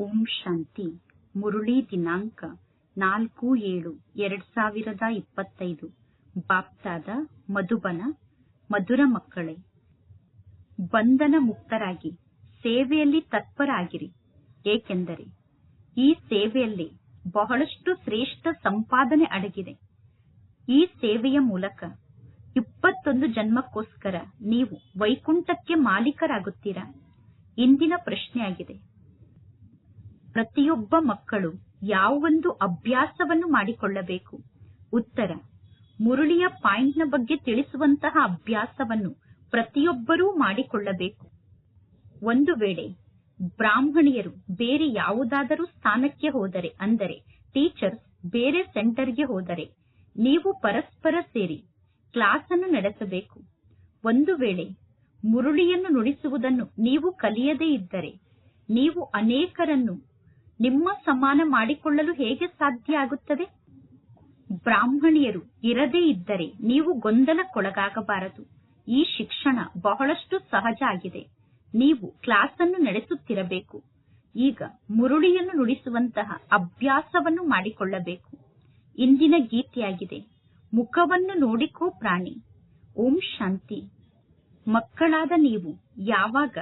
ಓಂ ಶಾಂತಿ. ಮುರುಳಿ ದಿನಾಂಕ ನಾಲ್ಕು ಏಳು ಎರಡ್ ಸಾವಿರದ ಇಪ್ಪತ್ತೈದು. ಬಾಪ್ತಾದ ಮಧುಬನ, ಮಧುರ ಮಕ್ಕಳೇ, ಬಂಧನ ಮುಕ್ತರಾಗಿ, ಸೇವೆಯಲ್ಲಿ ತತ್ಪರಾಗಿರಿ. ಏಕೆಂದರೆ ಈ ಸೇವೆಯಲ್ಲಿ ಬಹಳಷ್ಟು ಶ್ರೇಷ್ಠ ಸಂಪಾದನೆ ಅಡಗಿದೆ. ಈ ಸೇವೆಯ ಮೂಲಕ ಇಪ್ಪತ್ತೊಂದು ಜನ್ಮಕ್ಕೋಸ್ಕರ ನೀವು ವೈಕುಂಠಕ್ಕೆ ಮಾಲೀಕರಾಗುತ್ತೀರಾ? ಇಂದಿನ ಪ್ರಶ್ನೆಯಾಗಿದೆ. ಪ್ರತಿಯೊಬ್ಬ ಮಕ್ಕಳು ಯಾವೊಂದು ಅಭ್ಯಾಸವನ್ನು ಮಾಡಿಕೊಳ್ಳಬೇಕು? ಉತ್ತರ, ಮುರುಳಿಯ ಪಾಯಿಂಟ್ನ ಬಗ್ಗೆ ತಿಳಿಸುವಂತಹ ಅಭ್ಯಾಸವನ್ನು ಪ್ರತಿಯೊಬ್ಬರೂ ಮಾಡಿಕೊಳ್ಳಬೇಕು. ಒಂದು ವೇಳೆ ಬ್ರಾಹ್ಮಣಿಯರು ಬೇರೆ ಯಾವುದಾದರೂ ಸ್ಥಾನಕ್ಕೆ ಹೋದರೆ, ಅಂದರೆ ಟೀಚರ್ಸ್ ಬೇರೆ ಸೆಂಟರ್ಗೆ ಹೋದರೆ, ನೀವು ಪರಸ್ಪರ ಸೇರಿ ಕ್ಲಾಸ್ ಅನ್ನು ನಡೆಸಬೇಕು. ಒಂದು ವೇಳೆ ಮುರುಳಿಯನ್ನು ನುಡಿಸುವುದನ್ನು ನೀವು ಕಲಿಯದೇ ಇದ್ದರೆ, ನೀವು ಅನೇಕರನ್ನು ನಿಮ್ಮ ಸಮಾನ ಮಾಡಿಕೊಳ್ಳಲು ಹೇಗೆ ಸಾಧ್ಯ ಆಗುತ್ತದೆ? ಬ್ರಾಹ್ಮಣಿಯರು ಇರದೇ ಇದ್ದರೆ ನೀವು ಗೊಂದಲಕ್ಕೊಳಗಾಗಬಾರದು. ಈ ಶಿಕ್ಷಣ ಬಹಳಷ್ಟು ಸಹಜ ಆಗಿದೆ. ನೀವು ಕ್ಲಾಸ್ ಅನ್ನು ನಡೆಸುತ್ತಿರಬೇಕು. ಈಗ ಮುರುಳಿಯನ್ನು ನುಡಿಸುವಂತಹ ಅಭ್ಯಾಸವನ್ನು ಮಾಡಿಕೊಳ್ಳಬೇಕು. ಇಂದಿನ ಗೀತೆಯಾಗಿದೆ, ಮುಖವನ್ನು ನೋಡಿಕೋ ಪ್ರಾಣಿ, ಓಂ ಶಾಂತಿ. ಮಕ್ಕಳಾದ ನೀವು ಯಾವಾಗ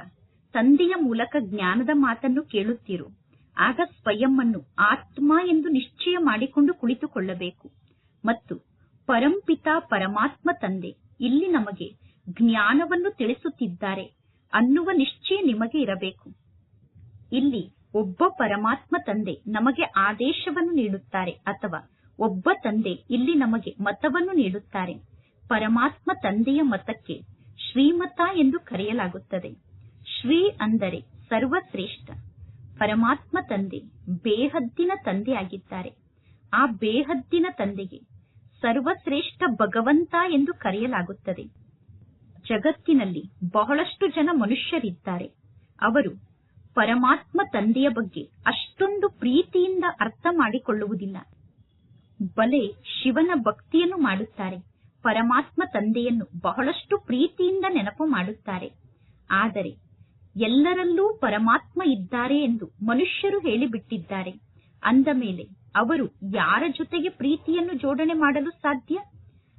ತಂದೆಯ ಮೂಲಕ ಜ್ಞಾನದ ಮಾತನ್ನು ಕೇಳುತ್ತೀರೋ ಆಗ ಸ್ವಯಂ ಆತ್ಮ ಎಂದು ನಿಶ್ಚಯ ಮಾಡಿಕೊಂಡು ಕುಳಿತುಕೊಳ್ಳಬೇಕು. ಮತ್ತು ಪರಂಪಿತ ಪರಮಾತ್ಮ ತಂದೆ, ಇಲ್ಲಿ ನಮಗೆ ಜ್ಞಾನವನ್ನು ತಿಳಿಸುತ್ತಿದ್ದಾರೆ ಅನ್ನುವ ನಿಶ್ಚಯ ನಿಮಗೆ ಇರಬೇಕು. ಇಲ್ಲಿ ಒಬ್ಬ ಪರಮಾತ್ಮ ತಂದೆ ನಮಗೆ ಆದೇಶವನ್ನು ನೀಡುತ್ತಾರೆ, ಅಥವಾ ಒಬ್ಬ ತಂದೆ ಇಲ್ಲಿ ನಮಗೆ ಮತವನ್ನು ನೀಡುತ್ತಾರೆ. ಪರಮಾತ್ಮ ತಂದೆಯ ಮತಕ್ಕೆ ಶ್ರೀಮತ ಎಂದು ಕರೆಯಲಾಗುತ್ತದೆ. ಶ್ರೀ ಅಂದರೆ ಸರ್ವಶ್ರೇಷ್ಠ. ಪರಮಾತ್ಮ ತಂದೆ, ಬೇಹದ್ದಿನ ತಂದೆಯಾಗಿದ್ದಾರೆ. ಆ ಬೇಹದ್ದಿನ ತಂದೆಗೆ ಸರ್ವಶ್ರೇಷ್ಠ ಭಗವಂತ ಎಂದು ಕರೆಯಲಾಗುತ್ತದೆ. ಜಗತ್ತಿನಲ್ಲಿ ಬಹಳಷ್ಟು ಜನ ಮನುಷ್ಯರಿದ್ದಾರೆ. ಅವರು ಪರಮಾತ್ಮ ತಂದೆಯ ಬಗ್ಗೆ ಅಷ್ಟೊಂದು ಪ್ರೀತಿಯಿಂದ ಅರ್ಥ ಮಾಡಿಕೊಳ್ಳುವುದಿಲ್ಲ. ಬಲೆ ಶಿವನ ಭಕ್ತಿಯನ್ನು ಮಾಡುತ್ತಾರೆ. ಪರಮಾತ್ಮ ತಂದೆಯನ್ನು ಬಹಳಷ್ಟು ಪ್ರೀತಿಯಿಂದ ನೆನಪು ಮಾಡುತ್ತಾರೆ. ಆದರೆ ಎಲ್ಲರಲ್ಲೂ ಪರಮಾತ್ಮ ಇದ್ದಾರೆ ಎಂದು ಮನುಷ್ಯರು ಹೇಳಿಬಿಟ್ಟಿದ್ದಾರೆ. ಅಂದ ಮೇಲೆ ಅವರು ಯಾರ ಜೊತೆಗೆ ಪ್ರೀತಿಯನ್ನು ಜೋಡಣೆ ಮಾಡಲು ಸಾಧ್ಯ?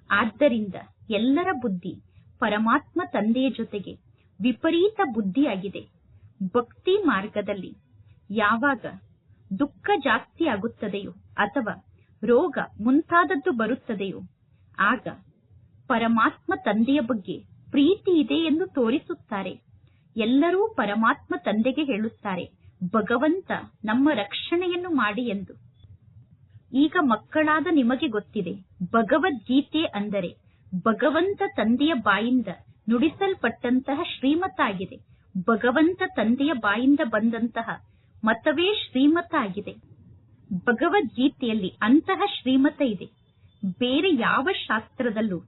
ಆದ್ದರಿಂದ ಎಲ್ಲರ ಬುದ್ಧಿ ಪರಮಾತ್ಮ ತಂದೆಯ ಜೊತೆಗೆ ವಿಪರೀತ ಬುದ್ಧಿಯಾಗಿದೆ. ಭಕ್ತಿ ಮಾರ್ಗದಲ್ಲಿ ಯಾವಾಗ ದುಃಖ ಜಾಸ್ತಿ ಆಗುತ್ತದೆಯೋ ಅಥವಾ ರೋಗ ಮುಂತಾದದ್ದು ಬರುತ್ತದೆಯೋ, ಆಗ ಪರಮಾತ್ಮ ತಂದೆಯ ಬಗ್ಗೆ ಪ್ರೀತಿ ಇದೆ ಎಂದು ತೋರಿಸುತ್ತಾರೆ. ಎಲ್ಲರೂ ಪರಮಾತ್ಮ ತಂದೆಗೆ ಹೇಳುತ್ತಾರೆ, ಭಗವಂತ ನಮ್ಮ ರಕ್ಷಣೆಯನ್ನು ಮಾಡಿ ಎಂದು. ಈಗ ಮಕ್ಕಳಾದ ನಿಮಗೆ ಗೊತ್ತಿದೆ, ಭಗವದ್ಗೀತೆ ಅಂದರೆ ಭಗವಂತ ತಂದೆಯ ಬಾಯಿಂದ ನುಡಿಸಲ್ಪಟ್ಟಂತಹ ಶ್ರೀಮತಾಗಿದೆ ಭಗವಂತ ತಂದೆಯ ಬಾಯಿಂದ ಬಂದಂತಹ ಮತವೇ ಶ್ರೀಮತ ಆಗಿದೆ ಭಗವದ್ಗೀತೆಯಲ್ಲಿ ಅಂತಹ ಶ್ರೀಮತ ಇದೆ. ಬೇರೆ ಯಾವ ಶಾಸ್ತ್ರದಲ್ಲೂ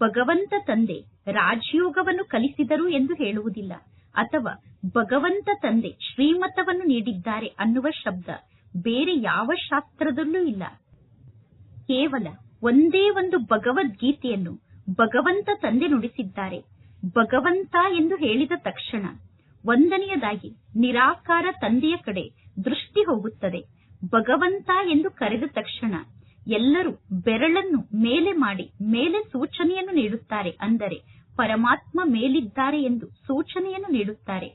ಭಗವಂತ ತಂದೆ ರಾಜಯೋಗವನ್ನು ಕಲಿಸಿದರು ಎಂದು ಹೇಳುವುದಿಲ್ಲ. ಅಥವಾ ಭಗವಂತ ತಂದೆ ಶ್ರೀಮತವನ್ನು ನೀಡಿದ್ದಾರೆ ಅನ್ನುವ ಶಬ್ದ ಬೇರೆ ಯಾವ ಶಾಸ್ತ್ರದಲ್ಲೂ ಇಲ್ಲ. ಕೇವಲ ಒಂದೇ ಒಂದು ಭಗವದ್ಗೀತೆಯನ್ನು ಭಗವಂತ ತಂದೆ ನುಡಿಸಿದ್ದಾರೆ. ಭಗವಂತ ಎಂದು ಹೇಳಿದ ತಕ್ಷಣ ಒಂದನೆಯದಾಗಿ ನಿರಾಕಾರ ತಂದೆಯ ಕಡೆ ದೃಷ್ಟಿ ಹೋಗುತ್ತದೆ. ಭಗವಂತ ಎಂದು ಕರೆದ ತಕ್ಷಣ ಎಲ್ಲರೂ ಬೆರಳನ್ನು ಮೇಲೆ ಮಾಡಿ ಮೇಲೆ ಸೂಚನೆಯನ್ನು ನೀಡುತ್ತಾರೆ ಅಂದರೆ ಪರಮಾತ್ಮ ಮೇಲಿದ್ದಾರೆ ಎಂದು ಸೂಚನೆಯನ್ನು ನೀಡುತ್ತಾರೆ.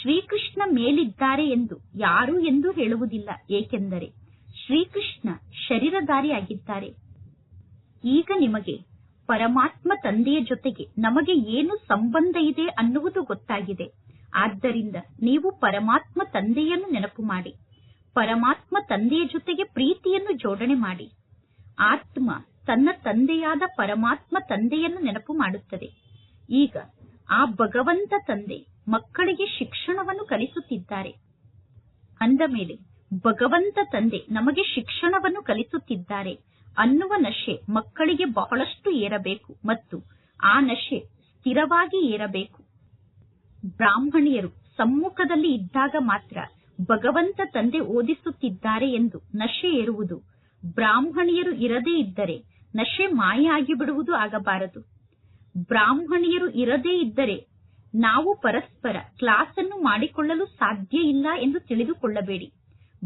ಶ್ರೀಕೃಷ್ಣ ಮೇಲಿದ್ದಾರೆ ಎಂದು ಯಾರು ಎಂದು ಹೇಳುವುದಿಲ್ಲ. ಏಕೆಂದರೆ ಶ್ರೀಕೃಷ್ಣ ಶರೀರಧಾರಿಯಾಗಿದ್ದಾರೆ. ಈಗ ನಿಮಗೆ ಪರಮಾತ್ಮ ತಂದೆಯ ಜೊತೆಗೆ ನಮಗೆ ಏನು ಸಂಬಂಧ ಇದೆ ಅನ್ನುವುದು ಗೊತ್ತಾಗಿದೆ. ಆದ್ದರಿಂದ ನೀವು ಪರಮಾತ್ಮ ತಂದೆಯನ್ನು ನೆನಪು ಮಾಡಿ. ಪರಮಾತ್ಮ ತಂದೆಯ ಜೊತೆಗೆ ಪ್ರೀತಿಯನ್ನು ಜೋಡಣೆ ಮಾಡಿ. ಆತ್ಮ ತನ್ನ ತಂದೆಯಾದ ಪರಮಾತ್ಮ ತಂದೆಯನ್ನು ನೆನಪು ಮಾಡುತ್ತದೆ. ಈಗ ಆ ಭಗವಂತ ತಂದೆ ಮಕ್ಕಳಿಗೆ ಶಿಕ್ಷಣವನ್ನು ಕಲಿಸುತ್ತಿದ್ದಾರೆ. ಅಂದ ಮೇಲೆ ಭಗವಂತ ತಂದೆ ನಮಗೆ ಶಿಕ್ಷಣವನ್ನು ಕಲಿಸುತ್ತಿದ್ದಾರೆ ಅನ್ನುವ ನಶೆ ಮಕ್ಕಳಿಗೆ ಬಹಳಷ್ಟು ಏರಬೇಕು ಮತ್ತು ಆ ನಶೆ ಸ್ಥಿರವಾಗಿ ಏರಬೇಕು. ಬ್ರಾಹ್ಮಣಿಯರು ಸಮ್ಮುಖದಲ್ಲಿ ಇದ್ದಾಗ ಮಾತ್ರ ಭಗವಂತ ತಂದೆ ಓದಿಸುತ್ತಿದ್ದಾರೆ ಎಂದು ನಶೆ ಏರುವುದು ಬ್ರಾಹ್ಮಣಿಯರು ಇರದೇ ಇದ್ದರೆ ನಶೆ ಮಾಯ ಆಗಿಬಿಡುವುದು ಆಗಬಾರದು. ಬ್ರಾಹ್ಮಣಿಯರು ಇರದೇ ಇದ್ದರೆ ನಾವು ಪರಸ್ಪರ ಕ್ಲಾಸ್ ಅನ್ನು ಮಾಡಿಕೊಳ್ಳಲು ಸಾಧ್ಯ ಇಲ್ಲ ಎಂದು ತಿಳಿದುಕೊಳ್ಳಬೇಡಿ.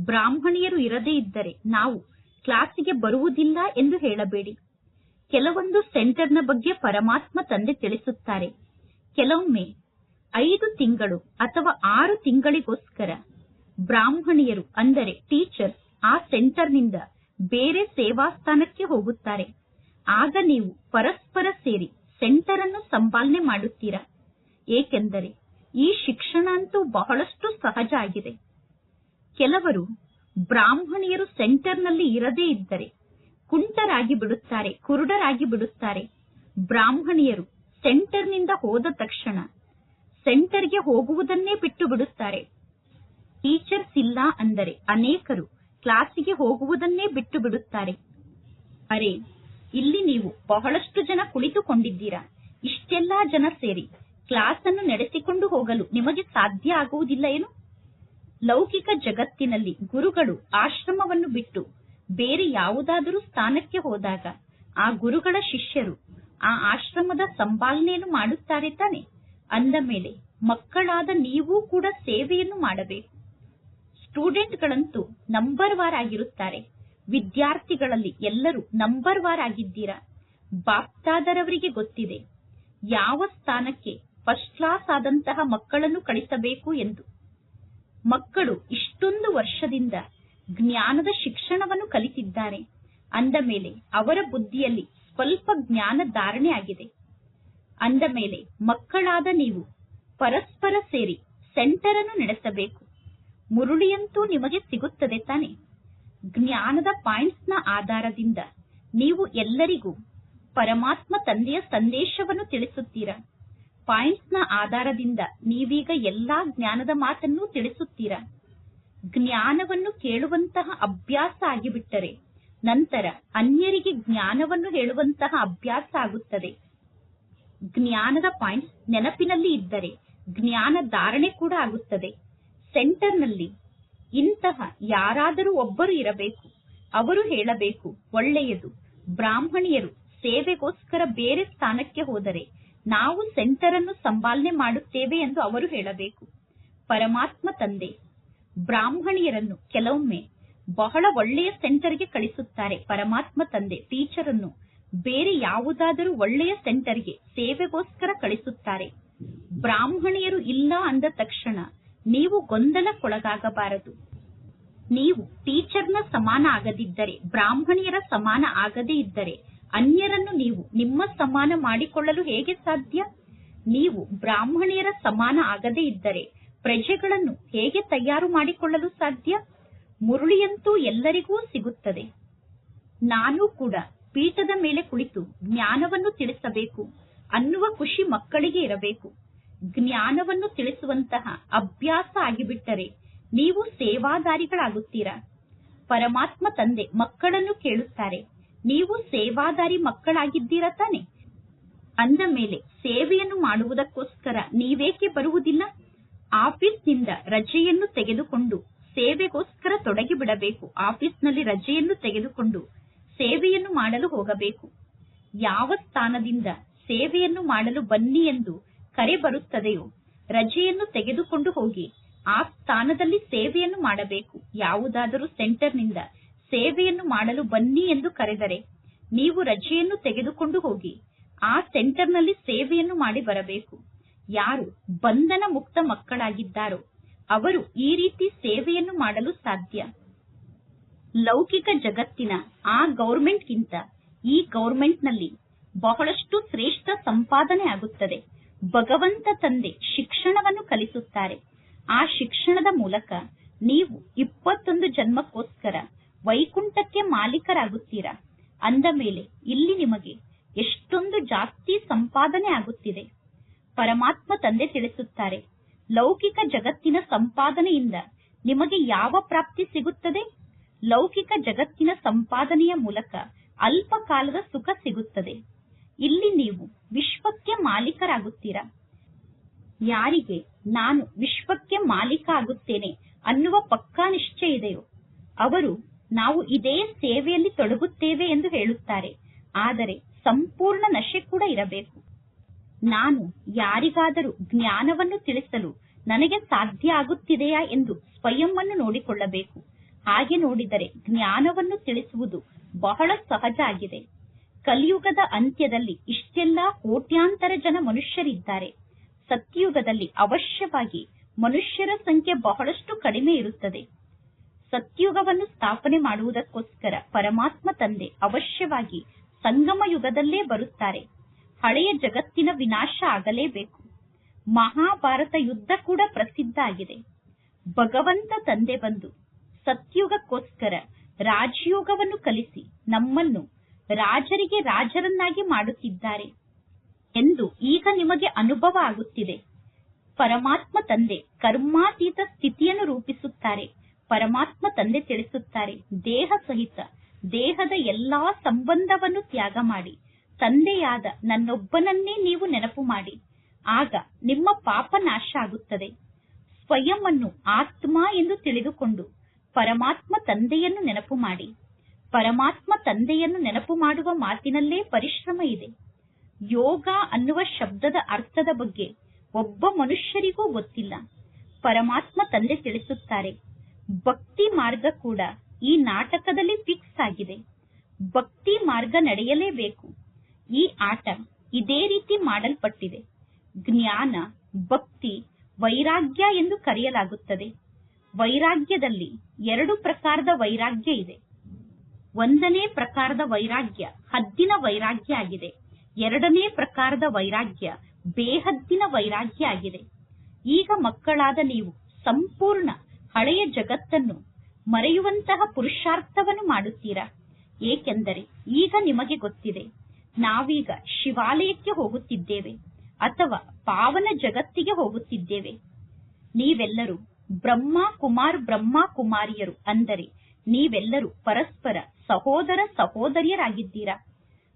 ಬ್ರಾಹ್ಮಣಿಯರು ಇರದೇ ಇದ್ದರೆ ನಾವು ಕ್ಲಾಸಿಗೆ ಬರುವುದಿಲ್ಲ ಎಂದು ಹೇಳಬೇಡಿ. ಕೆಲವೊಂದು ಸೆಂಟರ್ನ ಬಗ್ಗೆ ಪರಮಾತ್ಮ ತಂದೆ ತಿಳಿಸುತ್ತಾರೆ. ಕೆಲವೊಮ್ಮೆ ಐದು ತಿಂಗಳು ಅಥವಾ ಆರು ತಿಂಗಳಿಗೋಸ್ಕರ ಬ್ರಾಹ್ಮಣಿಯರು ಅಂದರೆ ಟೀಚರ್ಸ್ ಆ ಸೆಂಟರ್ನಿಂದ ಬೇರೆ ಸೇವಾ ಸ್ಥಾನಕ್ಕೆ ಹೋಗುತ್ತಾರೆ. ಆಗ ನೀವು ಪರಸ್ಪರ ಸೇರಿ ಸೆಂಟರ್ ಅನ್ನು ಸಂಪಾಲನೆ ಮಾಡುತ್ತೀರಾ? ಏಕೆಂದರೆ ಈ ಶಿಕ್ಷಣ ಅಂತೂ ಬಹಳಷ್ಟು ಸಹಜ ಆಗಿದೆ. ಕೆಲವರು ಬ್ರಾಹ್ಮಣಿಯರು ಸೆಂಟರ್ನಲ್ಲಿ ಇರದೇ ಇದ್ದರೆ ಕುಂಟರಾಗಿ ಬಿಡುತ್ತಾರೆ, ಕುರುಡರಾಗಿ ಬಿಡುತ್ತಾರೆ. ಬ್ರಾಹ್ಮಣಿಯರು ಸೆಂಟರ್ನಿಂದ ಹೋದ ತಕ್ಷಣ ಸೆಂಟರ್ಗೆ ಹೋಗುವುದನ್ನೇ ಬಿಟ್ಟು ಬಿಡುತ್ತಾರೆ. ಟೀಚರ್ಸ್ ಇಲ್ಲ ಅಂದರೆ ಅನೇಕರು ಕ್ಲಾಸಿಗೆ ಹೋಗುವುದನ್ನೇ ಬಿಟ್ಟು ಬಿಡುತ್ತಾರೆ. ಅರೆ, ಇಲ್ಲಿ ನೀವು ಬಹಳಷ್ಟು ಜನ ಕುಳಿತುಕೊಂಡಿದ್ದೀರಾ? ಇಷ್ಟೆಲ್ಲಾ ಜನ ಸೇರಿ ಕ್ಲಾಸ್ ಅನ್ನು ನಡೆಸಿಕೊಂಡು ಹೋಗಲು ನಿಮಗೆ ಸಾಧ್ಯ ಆಗುವುದಿಲ್ಲ ಏನು? ಲೌಕಿಕ ಜಗತ್ತಿನಲ್ಲಿ ಗುರುಗಳು ಆಶ್ರಮವನ್ನು ಬಿಟ್ಟು ಬೇರೆ ಯಾವುದಾದರೂ ಸ್ಥಾನಕ್ಕೆ ಹೋದಾಗ ಆ ಗುರುಗಳ ಶಿಷ್ಯರು ಆ ಆಶ್ರಮದ ಸಂಪಾಲನೆಯನ್ನು ಮಾಡುತ್ತಾರೆ ತಾನೆ? ಅಂದ ಮೇಲೆ ಮಕ್ಕಳಾದ ನೀವೂ ಕೂಡ ಸೇವೆಯನ್ನು ಮಾಡಬೇಕು. ಸ್ಟೂಡೆಂಟ್ಗಳಂತೂ ನಂಬರ್ ವಾರ್ ಆಗಿರುತ್ತಾರೆ. ವಿದ್ಯಾರ್ಥಿಗಳಲ್ಲಿ ಎಲ್ಲರೂ ನಂಬರ್ ವಾರ್ ಆಗಿದ್ದೀರಾ? ಬಾಪ್ತಾದರವರಿಗೆ ಗೊತ್ತಿದೆ. ಯಾವ ಸ್ಥಾನಕ್ಕೆ ಫಸ್ಟ್ ಕ್ಲಾಸ್ ಆದಂತಹ ಮಕ್ಕಳನ್ನು ಕಳಿಸಬೇಕು ಎಂದು. ಮಕ್ಕಳು ಇಷ್ಟೊಂದು ವರ್ಷದಿಂದ ಜ್ಞಾನದ ಶಿಕ್ಷಣವನ್ನು ಕಲಿತಿದ್ದಾರೆ. ಅಂದ ಮೇಲೆ ಅವರ ಬುದ್ಧಿಯಲ್ಲಿ ಸ್ವಲ್ಪ ಜ್ಞಾನ ಧಾರಣೆ ಆಗಿದೆ. ಅಂದ ಮೇಲೆ ಮಕ್ಕಳಾದ ನೀವು ಪರಸ್ಪರ ಸೇರಿ ಸೆಂಟರ್ ಅನ್ನು ನಡೆಸಬೇಕು. ಮುರುಳಿಯಂತೂ ನಿಮಗೆ ಸಿಗುತ್ತದೆ ತಾನೆ. ಜ್ಞಾನದ ಪಾಯಿಂಟ್ಸ್ನ ಆಧಾರದಿಂದ ನೀವು ಎಲ್ಲರಿಗೂ ಪರಮಾತ್ಮ ತಂದೆಯ ಸಂದೇಶವನ್ನು ತಿಳಿಸುತ್ತೀರಾ? ಪಾಯಿಂಟ್ಸ್ನ ಆಧಾರದಿಂದ ನೀವೀಗ ಎಲ್ಲಾ ಜ್ಞಾನದ ಮಾತನ್ನು ತಿಳಿಸುತ್ತೀರಾ? ಜ್ಞಾನವನ್ನು ಕೇಳುವಂತಹ ಅಭ್ಯಾಸ ಆಗಿಬಿಟ್ಟರೆ ನಂತರ ಅನ್ಯರಿಗೆ ಜ್ಞಾನವನ್ನು ಹೇಳುವಂತಹ ಅಭ್ಯಾಸ ಆಗುತ್ತದೆ. ಜ್ಞಾನದ ಪಾಯಿಂಟ್ಸ್ ನೆನಪಿನಲ್ಲಿ ಇದ್ದರೆ ಜ್ಞಾನ ಧಾರಣೆ ಕೂಡ ಆಗುತ್ತದೆ. ಸೆಂಟರ್ನಲ್ಲಿ ಇಂತಹ ಯಾರಾದರೂ ಒಬ್ಬರು ಇರಬೇಕು, ಅವರು ಹೇಳಬೇಕು, ಒಳ್ಳೆಯದು. ಬ್ರಾಹ್ಮಣಿಯರು ಸೇವೆಗೋಸ್ಕರ ಬೇರೆ ಸ್ಥಾನಕ್ಕೆ ಹೋದರೆ ನಾವು ಸೆಂಟರ್ ಅನ್ನು ಸಂಭಾಲನೆ ಮಾಡುತ್ತೇವೆ ಎಂದು ಅವರು ಹೇಳಬೇಕು. ಪರಮಾತ್ಮ ತಂದೆ, ಬ್ರಾಹ್ಮಣಿಯರನ್ನು ಕೆಲವೊಮ್ಮೆ ಬಹಳ ಒಳ್ಳೆಯ ಸೆಂಟರ್ಗೆ ಕಳಿಸುತ್ತಾರೆ. ಪರಮಾತ್ಮ ತಂದೆ ಟೀಚರ್ ಅನ್ನು ಬೇರೆ ಯಾವುದಾದರೂ ಒಳ್ಳೆಯ ಸೆಂಟರ್ಗೆ ಸೇವೆಗೋಸ್ಕರ ಕಳಿಸುತ್ತಾರೆ. ಬ್ರಾಹ್ಮಣಿಯರು ಇಲ್ಲ ಅಂದ ತಕ್ಷಣ ನೀವು ಗೊಂದಲಕ್ಕೊಳಗಾಗಬಾರದು. ನೀವು ಟೀಚರ್ನ ಸಮಾನ ಆಗದಿದ್ದರೆ, ಬ್ರಾಹ್ಮಣಿಯರ ಸಮಾನ ಆಗದೇ ಇದ್ದರೆ, ಅನ್ಯರನ್ನು ನೀವು ನಿಮ್ಮ ಸಮಾನ ಮಾಡಿಕೊಳ್ಳಲು ಹೇಗೆ ಸಾಧ್ಯ? ನೀವು ಬ್ರಾಹ್ಮಣಿಯರ ಸಮಾನ ಆಗದೇ ಇದ್ದರೆ, ಪ್ರಜೆಗಳನ್ನು ಹೇಗೆ ತಯಾರು ಮಾಡಿಕೊಳ್ಳಲು ಸಾಧ್ಯ? ಮುರುಳಿಯಂತೂ ಎಲ್ಲರಿಗೂ ಸಿಗುತ್ತದೆ. ನಾನು ಕೂಡ ಪೀಠದ ಮೇಲೆ ಕುಳಿತು ಜ್ಞಾನವನ್ನು ತಿಳಿಸಬೇಕು, ಅನ್ನುವ ಖುಷಿ ಮಕ್ಕಳಿಗೆ ಇರಬೇಕು. ಜ್ಞಾನವನ್ನು ತಿಳಿಸುವಂತಹ ಅಭ್ಯಾಸ ಆಗಿಬಿಟ್ಟರೆ ನೀವು ಸೇವಾದಾರಿಗಳಾಗುತ್ತೀರಾ? ಪರಮಾತ್ಮ ತಂದೆ ಮಕ್ಕಳನ್ನು ಕೇಳುತ್ತಾರೆ, ನೀವು ಸೇವಾದಾರಿ ಮಕ್ಕಳಾಗಿದ್ದೀರಾ ತಾನೆ? ಅಂದ ಮೇಲೆ ಸೇವೆಯನ್ನು ಮಾಡುವುದಕ್ಕೋಸ್ಕರ ನೀವೇಕೆ ಬರುವುದಿಲ್ಲ? ಆಫೀಸ್ನಿಂದ ರಜೆಯನ್ನು ತೆಗೆದುಕೊಂಡು ಸೇವೆಗೋಸ್ಕರ ತೊಡಗಿ ಬಿಡಬೇಕು ಆಫೀಸ್ನಲ್ಲಿ ರಜೆಯನ್ನು ತೆಗೆದುಕೊಂಡು ಸೇವೆಯನ್ನು ಮಾಡಲು ಹೋಗಬೇಕು. ಯಾವ ಸ್ಥಾನದಿಂದ ಸೇವೆಯನ್ನು ಮಾಡಲು ಬನ್ನಿ ಎಂದು ಕರೆ ಬರುತ್ತದೆಯೋ ರಜೆಯನ್ನು ತೆಗೆದುಕೊಂಡು ಹೋಗಿ. ಆ ಸ್ಥಾನದಲ್ಲಿ ಸೇವೆಯನ್ನು ಮಾಡಬೇಕು. ಯಾವುದಾದರೂ ಸೆಂಟರ್ನಿಂದ ಸೇವೆಯನ್ನು ಮಾಡಲು ಬನ್ನಿ ಎಂದು ಕರೆದರೆ ನೀವು ರಜೆಯನ್ನು ತೆಗೆದುಕೊಂಡು ಹೋಗಿ. ಆ ಸೆಂಟರ್ನಲ್ಲಿ ಸೇವೆಯನ್ನು ಮಾಡಿ ಬರಬೇಕು. ಯಾರು ಬಂಧನ ಮುಕ್ತ ಮಕ್ಕಳಾಗಿದ್ದಾರೋ ಅವರು ಈ ರೀತಿ ಸೇವೆಯನ್ನು ಮಾಡಲು ಸಾಧ್ಯ. ಲೌಕಿಕ ಜಗತ್ತಿನ ಆ ಗೌರ್ಮೆಂಟ್ಗಿಂತ ಈ ಗೌರ್ಮೆಂಟ್ನಲ್ಲಿ ಬಹಳಷ್ಟು ಶ್ರೇಷ್ಠ ಸಂಪಾದನೆ ಆಗುತ್ತದೆ. ಭಗವಂತ ತಂದೆ ಶಿಕ್ಷಣವನ್ನು ಕಲಿಸುತ್ತಾರೆ. ಆ ಶಿಕ್ಷಣದ ಮೂಲಕ ನೀವು ಇಪ್ಪತ್ತೊಂದು ಜನ್ಮಕ್ಕೋಸ್ಕರ ವೈಕುಂಠಕ್ಕೆ ಮಾಲೀಕರಾಗುತ್ತೀರಾ. ಅಂದ ಮೇಲೆ ಇಲ್ಲಿ ನಿಮಗೆ ಎಷ್ಟೊಂದು ಜಾಸ್ತಿ ಸಂಪಾದನೆ ಆಗುತ್ತಿದೆ. ಪರಮಾತ್ಮ ತಂದೆ ತಿಳಿಸುತ್ತಾರೆ, ಲೌಕಿಕ ಜಗತ್ತಿನ ಸಂಪಾದನೆಯಿಂದ ನಿಮಗೆ ಯಾವ ಪ್ರಾಪ್ತಿ ಸಿಗುತ್ತದೆ? ಲೌಕಿಕ ಜಗತ್ತಿನ ಸಂಪಾದನೆಯ ಮೂಲಕ ಅಲ್ಪ ಕಾಲದ ಸುಖ ಸಿಗುತ್ತದೆ. ಇಲ್ಲಿ ನೀವು ವಿಶ್ವಕ್ಕೆ ಮಾಲೀಕರಾಗುತ್ತೀರಾ? ಯಾರಿಗೆ ನಾನು ವಿಶ್ವಕ್ಕೆ ಮಾಲೀಕ ಆಗುತ್ತೇನೆ ಅನ್ನುವ ಪಕ್ಕಾ ನಿಶ್ಚಯ ಇದೆಯೋ? ಅವರು ನಾವು ಇದೇ ಸೇವೆಯಲ್ಲಿ ತೊಡಗುತ್ತೇವೆ ಎಂದು ಹೇಳುತ್ತಾರೆ. ಆದರೆ ಸಂಪೂರ್ಣ ನಶೆ ಕೂಡ ಇರಬೇಕು. ನಾನು ಯಾರಿಗಾದರೂ ಜ್ಞಾನವನ್ನು ತಿಳಿಸಲು ನನಗೆ ಸಾಧ್ಯ ಆಗುತ್ತಿದೆಯಾ ಎಂದು ಸ್ವಯಂವನ್ನು ನೋಡಿಕೊಳ್ಳಬೇಕು. ಹಾಗೆ ನೋಡಿದರೆ ಜ್ಞಾನವನ್ನು ತಿಳಿಸುವುದು ಬಹಳ ಸಹಜ ಆಗಿದೆ. ಕಲಿಯುಗದ ಅಂತ್ಯದಲ್ಲಿ ಇಷ್ಟೆಲ್ಲ ಕೋಟ್ಯಾಂತರ ಜನ ಮನುಷ್ಯರಿದ್ದಾರೆ. ಸತ್ಯಯುಗದಲ್ಲಿ ಅವಶ್ಯವಾಗಿ ಮನುಷ್ಯರ ಸಂಖ್ಯೆ ಬಹಳಷ್ಟು ಕಡಿಮೆ ಇರುತ್ತದೆ. ಸತ್ಯುಗವನ್ನು ಸ್ಥಾಪನೆ ಮಾಡುವುದಕ್ಕೋಸ್ಕರ ಪರಮಾತ್ಮ ತಂದೆ ಅವಶ್ಯವಾಗಿ ಸಂಗಮ ಯುಗದಲ್ಲೇ ಬರುತ್ತಾರೆ. ಹಳೆಯ ಜಗತ್ತಿನ ವಿನಾಶ ಆಗಲೇಬೇಕು. ಮಹಾಭಾರತ ಯುದ್ಧ ಕೂಡ ಪ್ರಸಿದ್ಧ ಆಗಿದೆ. ಭಗವಂತ ತಂದೆ ಬಂದು ಸತ್ಯುಗಕ್ಕೋಸ್ಕರ ರಾಜಯೋಗವನ್ನು ಕಲಿಸಿ ನಮ್ಮನ್ನು ರಾಜರಿಗೆ ರಾಜರನ್ನಾಗಿ ಮಾಡುತ್ತಿದ್ದಾರೆ ಎಂದು ಈಗ ನಿಮಗೆ ಅನುಭವ ಆಗುತ್ತಿದೆ. ಪರಮಾತ್ಮ ತಂದೆ ಕರ್ಮಾತೀತ ಸ್ಥಿತಿಯನ್ನು ರೂಪಿಸುತ್ತಾರೆ. ಪರಮಾತ್ಮ ತಂದೆ ತಿಳಿಸುತ್ತಾರೆ, ದೇಹ ಸಹಿತ, ದೇಹದ ಎಲ್ಲಾ ಸಂಬಂಧವನ್ನು ತ್ಯಾಗ ಮಾಡಿ, ತಂದೆಯಾದ ನನ್ನೊಬ್ಬನನ್ನೇ ನೀವು ನೆನಪು ಮಾಡಿ. ಆಗ ನಿಮ್ಮ ಪಾಪ ನಾಶ ಆಗುತ್ತದೆ. ಸ್ವಯಂ ಅನ್ನು ಆತ್ಮ ಎಂದು ತಿಳಿದುಕೊಂಡು ಪರಮಾತ್ಮ ತಂದೆಯನ್ನು ನೆನಪು ಮಾಡಿ. ಪರಮಾತ್ಮ ತಂದೆಯನ್ನು ನೆನಪು ಮಾಡುವ ಮಾತಿನಲ್ಲೇ ಪರಿಶ್ರಮ ಇದೆ. ಯೋಗ ಅನ್ನುವ ಶಬ್ದದ ಅರ್ಥದ ಬಗ್ಗೆ ಒಬ್ಬ ಮನುಷ್ಯರಿಗೂ ಗೊತ್ತಿಲ್ಲ. ಪರಮಾತ್ಮ ತಂದೆ ತಿಳಿಸುತ್ತಾರೆ, ಭಕ್ತಿ ಮಾರ್ಗ ಕೂಡ ಈ ನಾಟಕದಲ್ಲಿ ಫಿಕ್ಸ್ ಆಗಿದೆ. ಭಕ್ತಿ ಮಾರ್ಗ ನಡೆಯಲೇಬೇಕು. ಈ ಆಟ ಇದೇ ರೀತಿ ಮಾಡಲ್ಪಟ್ಟಿದೆ. ಜ್ಞಾನ, ಭಕ್ತಿ, ವೈರಾಗ್ಯ ಎಂದು ಕರೆಯಲಾಗುತ್ತದೆ. ವೈರಾಗ್ಯದಲ್ಲಿ ಎರಡು ಪ್ರಕಾರದ ವೈರಾಗ್ಯ ಇದೆ. ಒಂದನೇ ಪ್ರಕಾರದ ವೈರಾಗ್ಯ ಹದ್ದಿನ ವೈರಾಗ್ಯ ಆಗಿದೆ. ಎರಡನೇ ಪ್ರಕಾರದ ವೈರಾಗ್ಯ ಬೇಹದ್ದಿನ ವೈರಾಗ್ಯ ಆಗಿದೆ. ಈಗ ಮಕ್ಕಳಾದ ನೀವು ಸಂಪೂರ್ಣ ಹಳೆಯ ಜಗತ್ತನ್ನು ಮರೆಯುವಂತಹ ಪುರುಷಾರ್ಥವನ್ನು ಮಾಡುತ್ತೀರಾ? ಏಕೆಂದರೆ ಈಗ ನಿಮಗೆ ಗೊತ್ತಿದೆ, ನಾವೀಗ ಶಿವಾಲಯಕ್ಕೆ ಹೋಗುತ್ತಿದ್ದೇವೆ ಅಥವಾ ಪಾವನ ಜಗತ್ತಿಗೆ ಹೋಗುತ್ತಿದ್ದೇವೆ. ನೀವೆಲ್ಲರೂ ಬ್ರಹ್ಮ ಕುಮಾರ್ ಬ್ರಹ್ಮ ಕುಮಾರಿಯರು ಅಂದರೆ ನೀವೆಲ್ಲರೂ ಪರಸ್ಪರ ಸಹೋದರ ಸಹೋದರಿಯರಾಗಿದ್ದೀರಾ?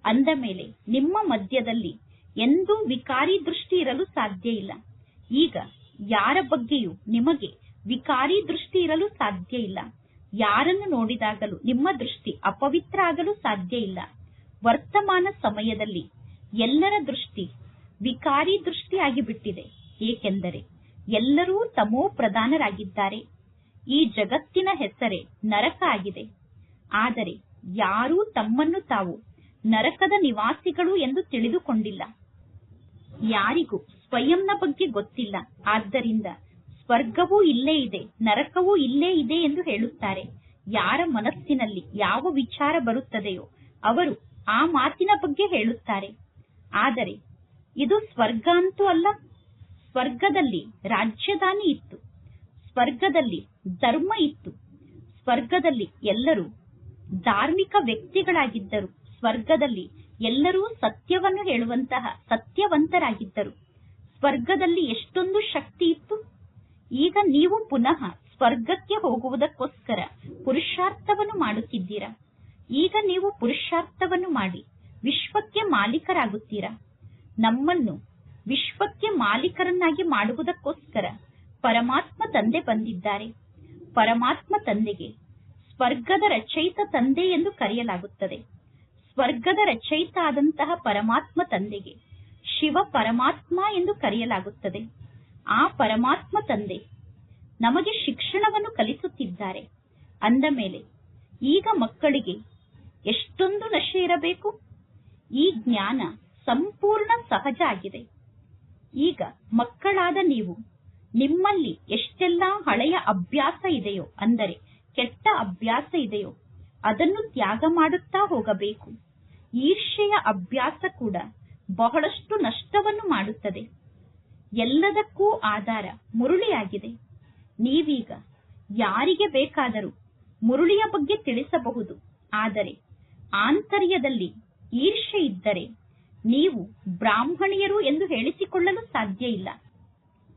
ಅಂದ ಮೇಲೆ ನಿಮ್ಮ ಮಧ್ಯದಲ್ಲಿ ಎಂದೂ ವಿಕಾರಿ ದೃಷ್ಟಿ ಇರಲು ಸಾಧ್ಯ ಇಲ್ಲ. ಈಗ ಯಾರ ಬಗ್ಗೆಯೂ ನಿಮಗೆ ವಿಕಾರಿ ದೃಷ್ಟಿ ಇರಲು ಸಾಧ್ಯ ಇಲ್ಲ. ಯಾರನ್ನು ನೋಡಿದಾಗಲೂ ನಿಮ್ಮ ದೃಷ್ಟಿ ಅಪವಿತ್ರ ಆಗಲು ಸಾಧ್ಯ ಇಲ್ಲ. ವರ್ತಮಾನ ಸಮಯದಲ್ಲಿ ಎಲ್ಲರ ದೃಷ್ಟಿ ವಿಕಾರಿ ದೃಷ್ಟಿಯಾಗಿ ಬಿಟ್ಟಿದೆ ಏಕೆಂದರೆ ಎಲ್ಲರೂ ತಮೋ ಪ್ರಧಾನರಾಗಿದ್ದಾರೆ. ಈ ಜಗತ್ತಿನ ಹೆಸರೇ ನರಕ ಆಗಿದೆ. ಆದರೆ ಯಾರೂ ತಮ್ಮನ್ನು ತಾವು ನರಕದ ನಿವಾಸಿಗಳು ಎಂದು ತಿಳಿದುಕೊಂಡಿಲ್ಲ. ಯಾರಿಗೂ ಸ್ವಯಂನ ಬಗ್ಗೆ ಗೊತ್ತಿಲ್ಲ. ಆದ್ದರಿಂದ ಸ್ವರ್ಗವೂ ಇಲ್ಲೇ ಇದೆ, ನರಕವೂ ಇಲ್ಲೇ ಇದೆ ಎಂದು ಹೇಳುತ್ತಾರೆ. ಯಾರ ಮನಸ್ಸಿನಲ್ಲಿ ಯಾವ ವಿಚಾರ ಬರುತ್ತದೆಯೋ ಅವರು ಆ ಮಾತಿನ ಬಗ್ಗೆ ಹೇಳುತ್ತಾರೆ. ಆದರೆ ಇದು ಸ್ವರ್ಗ ಅಂತೂ ಅಲ್ಲ, ಸ್ವರ್ಗದಲ್ಲಿ ರಾಜ್ಯದಾನಿ ಇತ್ತು. ಸ್ವರ್ಗದಲ್ಲಿ ಧರ್ಮ ಇತ್ತು. ಸ್ವರ್ಗದಲ್ಲಿ ಎಲ್ಲರೂ ಧಾರ್ಮಿಕ ವ್ಯಕ್ತಿಗಳಾಗಿದ್ದರು. ಸ್ವರ್ಗದಲ್ಲಿ ಎಲ್ಲರೂ ಸತ್ಯವನ್ನು ಹೇಳುವಂತಹ ಸತ್ಯವಂತರಾಗಿದ್ದರು. ಸ್ವರ್ಗದಲ್ಲಿ ಎಷ್ಟೊಂದು ಶಕ್ತಿ ಇತ್ತು. ಈಗ ನೀವು ಪುನಃ ಸ್ವರ್ಗಕ್ಕೆ ಹೋಗುವುದಕ್ಕೋಸ್ಕರ ಪುರುಷಾರ್ಥವನ್ನು ಮಾಡುತ್ತಿದ್ದೀರಾ? ಈಗ ನೀವು ಪುರುಷಾರ್ಥವನ್ನು ಮಾಡಿ ವಿಶ್ವಕ್ಕೆ ಮಾಲೀಕರಾಗುತ್ತೀರಾ? ನಮ್ಮನ್ನು ವಿಶ್ವಕ್ಕೆ ಮಾಲೀಕರನ್ನಾಗಿ ಮಾಡುವುದಕ್ಕೋಸ್ಕರ ಪರಮಾತ್ಮ ತಂದೆ ಬಂದಿದ್ದಾರೆ. ಪರಮಾತ್ಮ ತಂದೆಗೆ ಸ್ವರ್ಗದ ರಚಯಿತ ತಂದೆ ಎಂದು ಕರೆಯಲಾಗುತ್ತದೆ. ಸ್ವರ್ಗದ ರಚಯಿತ ಆದಂತಹ ಪರಮಾತ್ಮ ತಂದೆಗೆ ಶಿವ ಪರಮಾತ್ಮ ಎಂದು ಕರೆಯಲಾಗುತ್ತದೆ. ಆ ಪರಮಾತ್ಮ ತಂದೆ ನಮಗೆ ಶಿಕ್ಷಣವನ್ನು ಕಲಿಸುತ್ತಿದ್ದಾರೆ. ಅಂದ ಮೇಲೆ ಈಗ ಮಕ್ಕಳಿಗೆ ಎಷ್ಟೊಂದು ನಶೆ ಇರಬೇಕು? ಈ ಜ್ಞಾನ ಸಂಪೂರ್ಣ ಸಹಜ ಆಗಿದೆ. ಈಗ ಮಕ್ಕಳಾದ ನೀವು ನಿಮ್ಮಲ್ಲಿ ಎಷ್ಟೆಲ್ಲ ಹಳೆಯ ಅಭ್ಯಾಸ ಇದೆಯೋ, ಅಂದರೆ ಕೆಟ್ಟ ಅಭ್ಯಾಸ ಇದೆಯೋ, ಅದನ್ನು ತ್ಯಾಗ ಮಾಡುತ್ತಾ ಹೋಗಬೇಕು. ಈರ್ಷೆಯ ಅಭ್ಯಾಸ ಕೂಡ ಬಹಳಷ್ಟು ನಷ್ಟವನ್ನು ಮಾಡುತ್ತದೆ. ಎಲ್ಲದಕ್ಕೂ ಆಧಾರ ಮುರುಳಿಯಾಗಿದೆ. ನೀವೀಗ ಯಾರಿಗೆ ಬೇಕಾದರೂ ಮುರುಳಿಯ ಬಗ್ಗೆ ತಿಳಿಸಬಹುದು. ಆದರೆ ಆಂತರ್ಯದಲ್ಲಿ ಈರ್ಷೆ ಇದ್ದರೆ ನೀವು ಬ್ರಾಹ್ಮಣಿಯರು ಎಂದು ಹೇಳಿಸಿಕೊಳ್ಳಲು ಸಾಧ್ಯ ಇಲ್ಲ.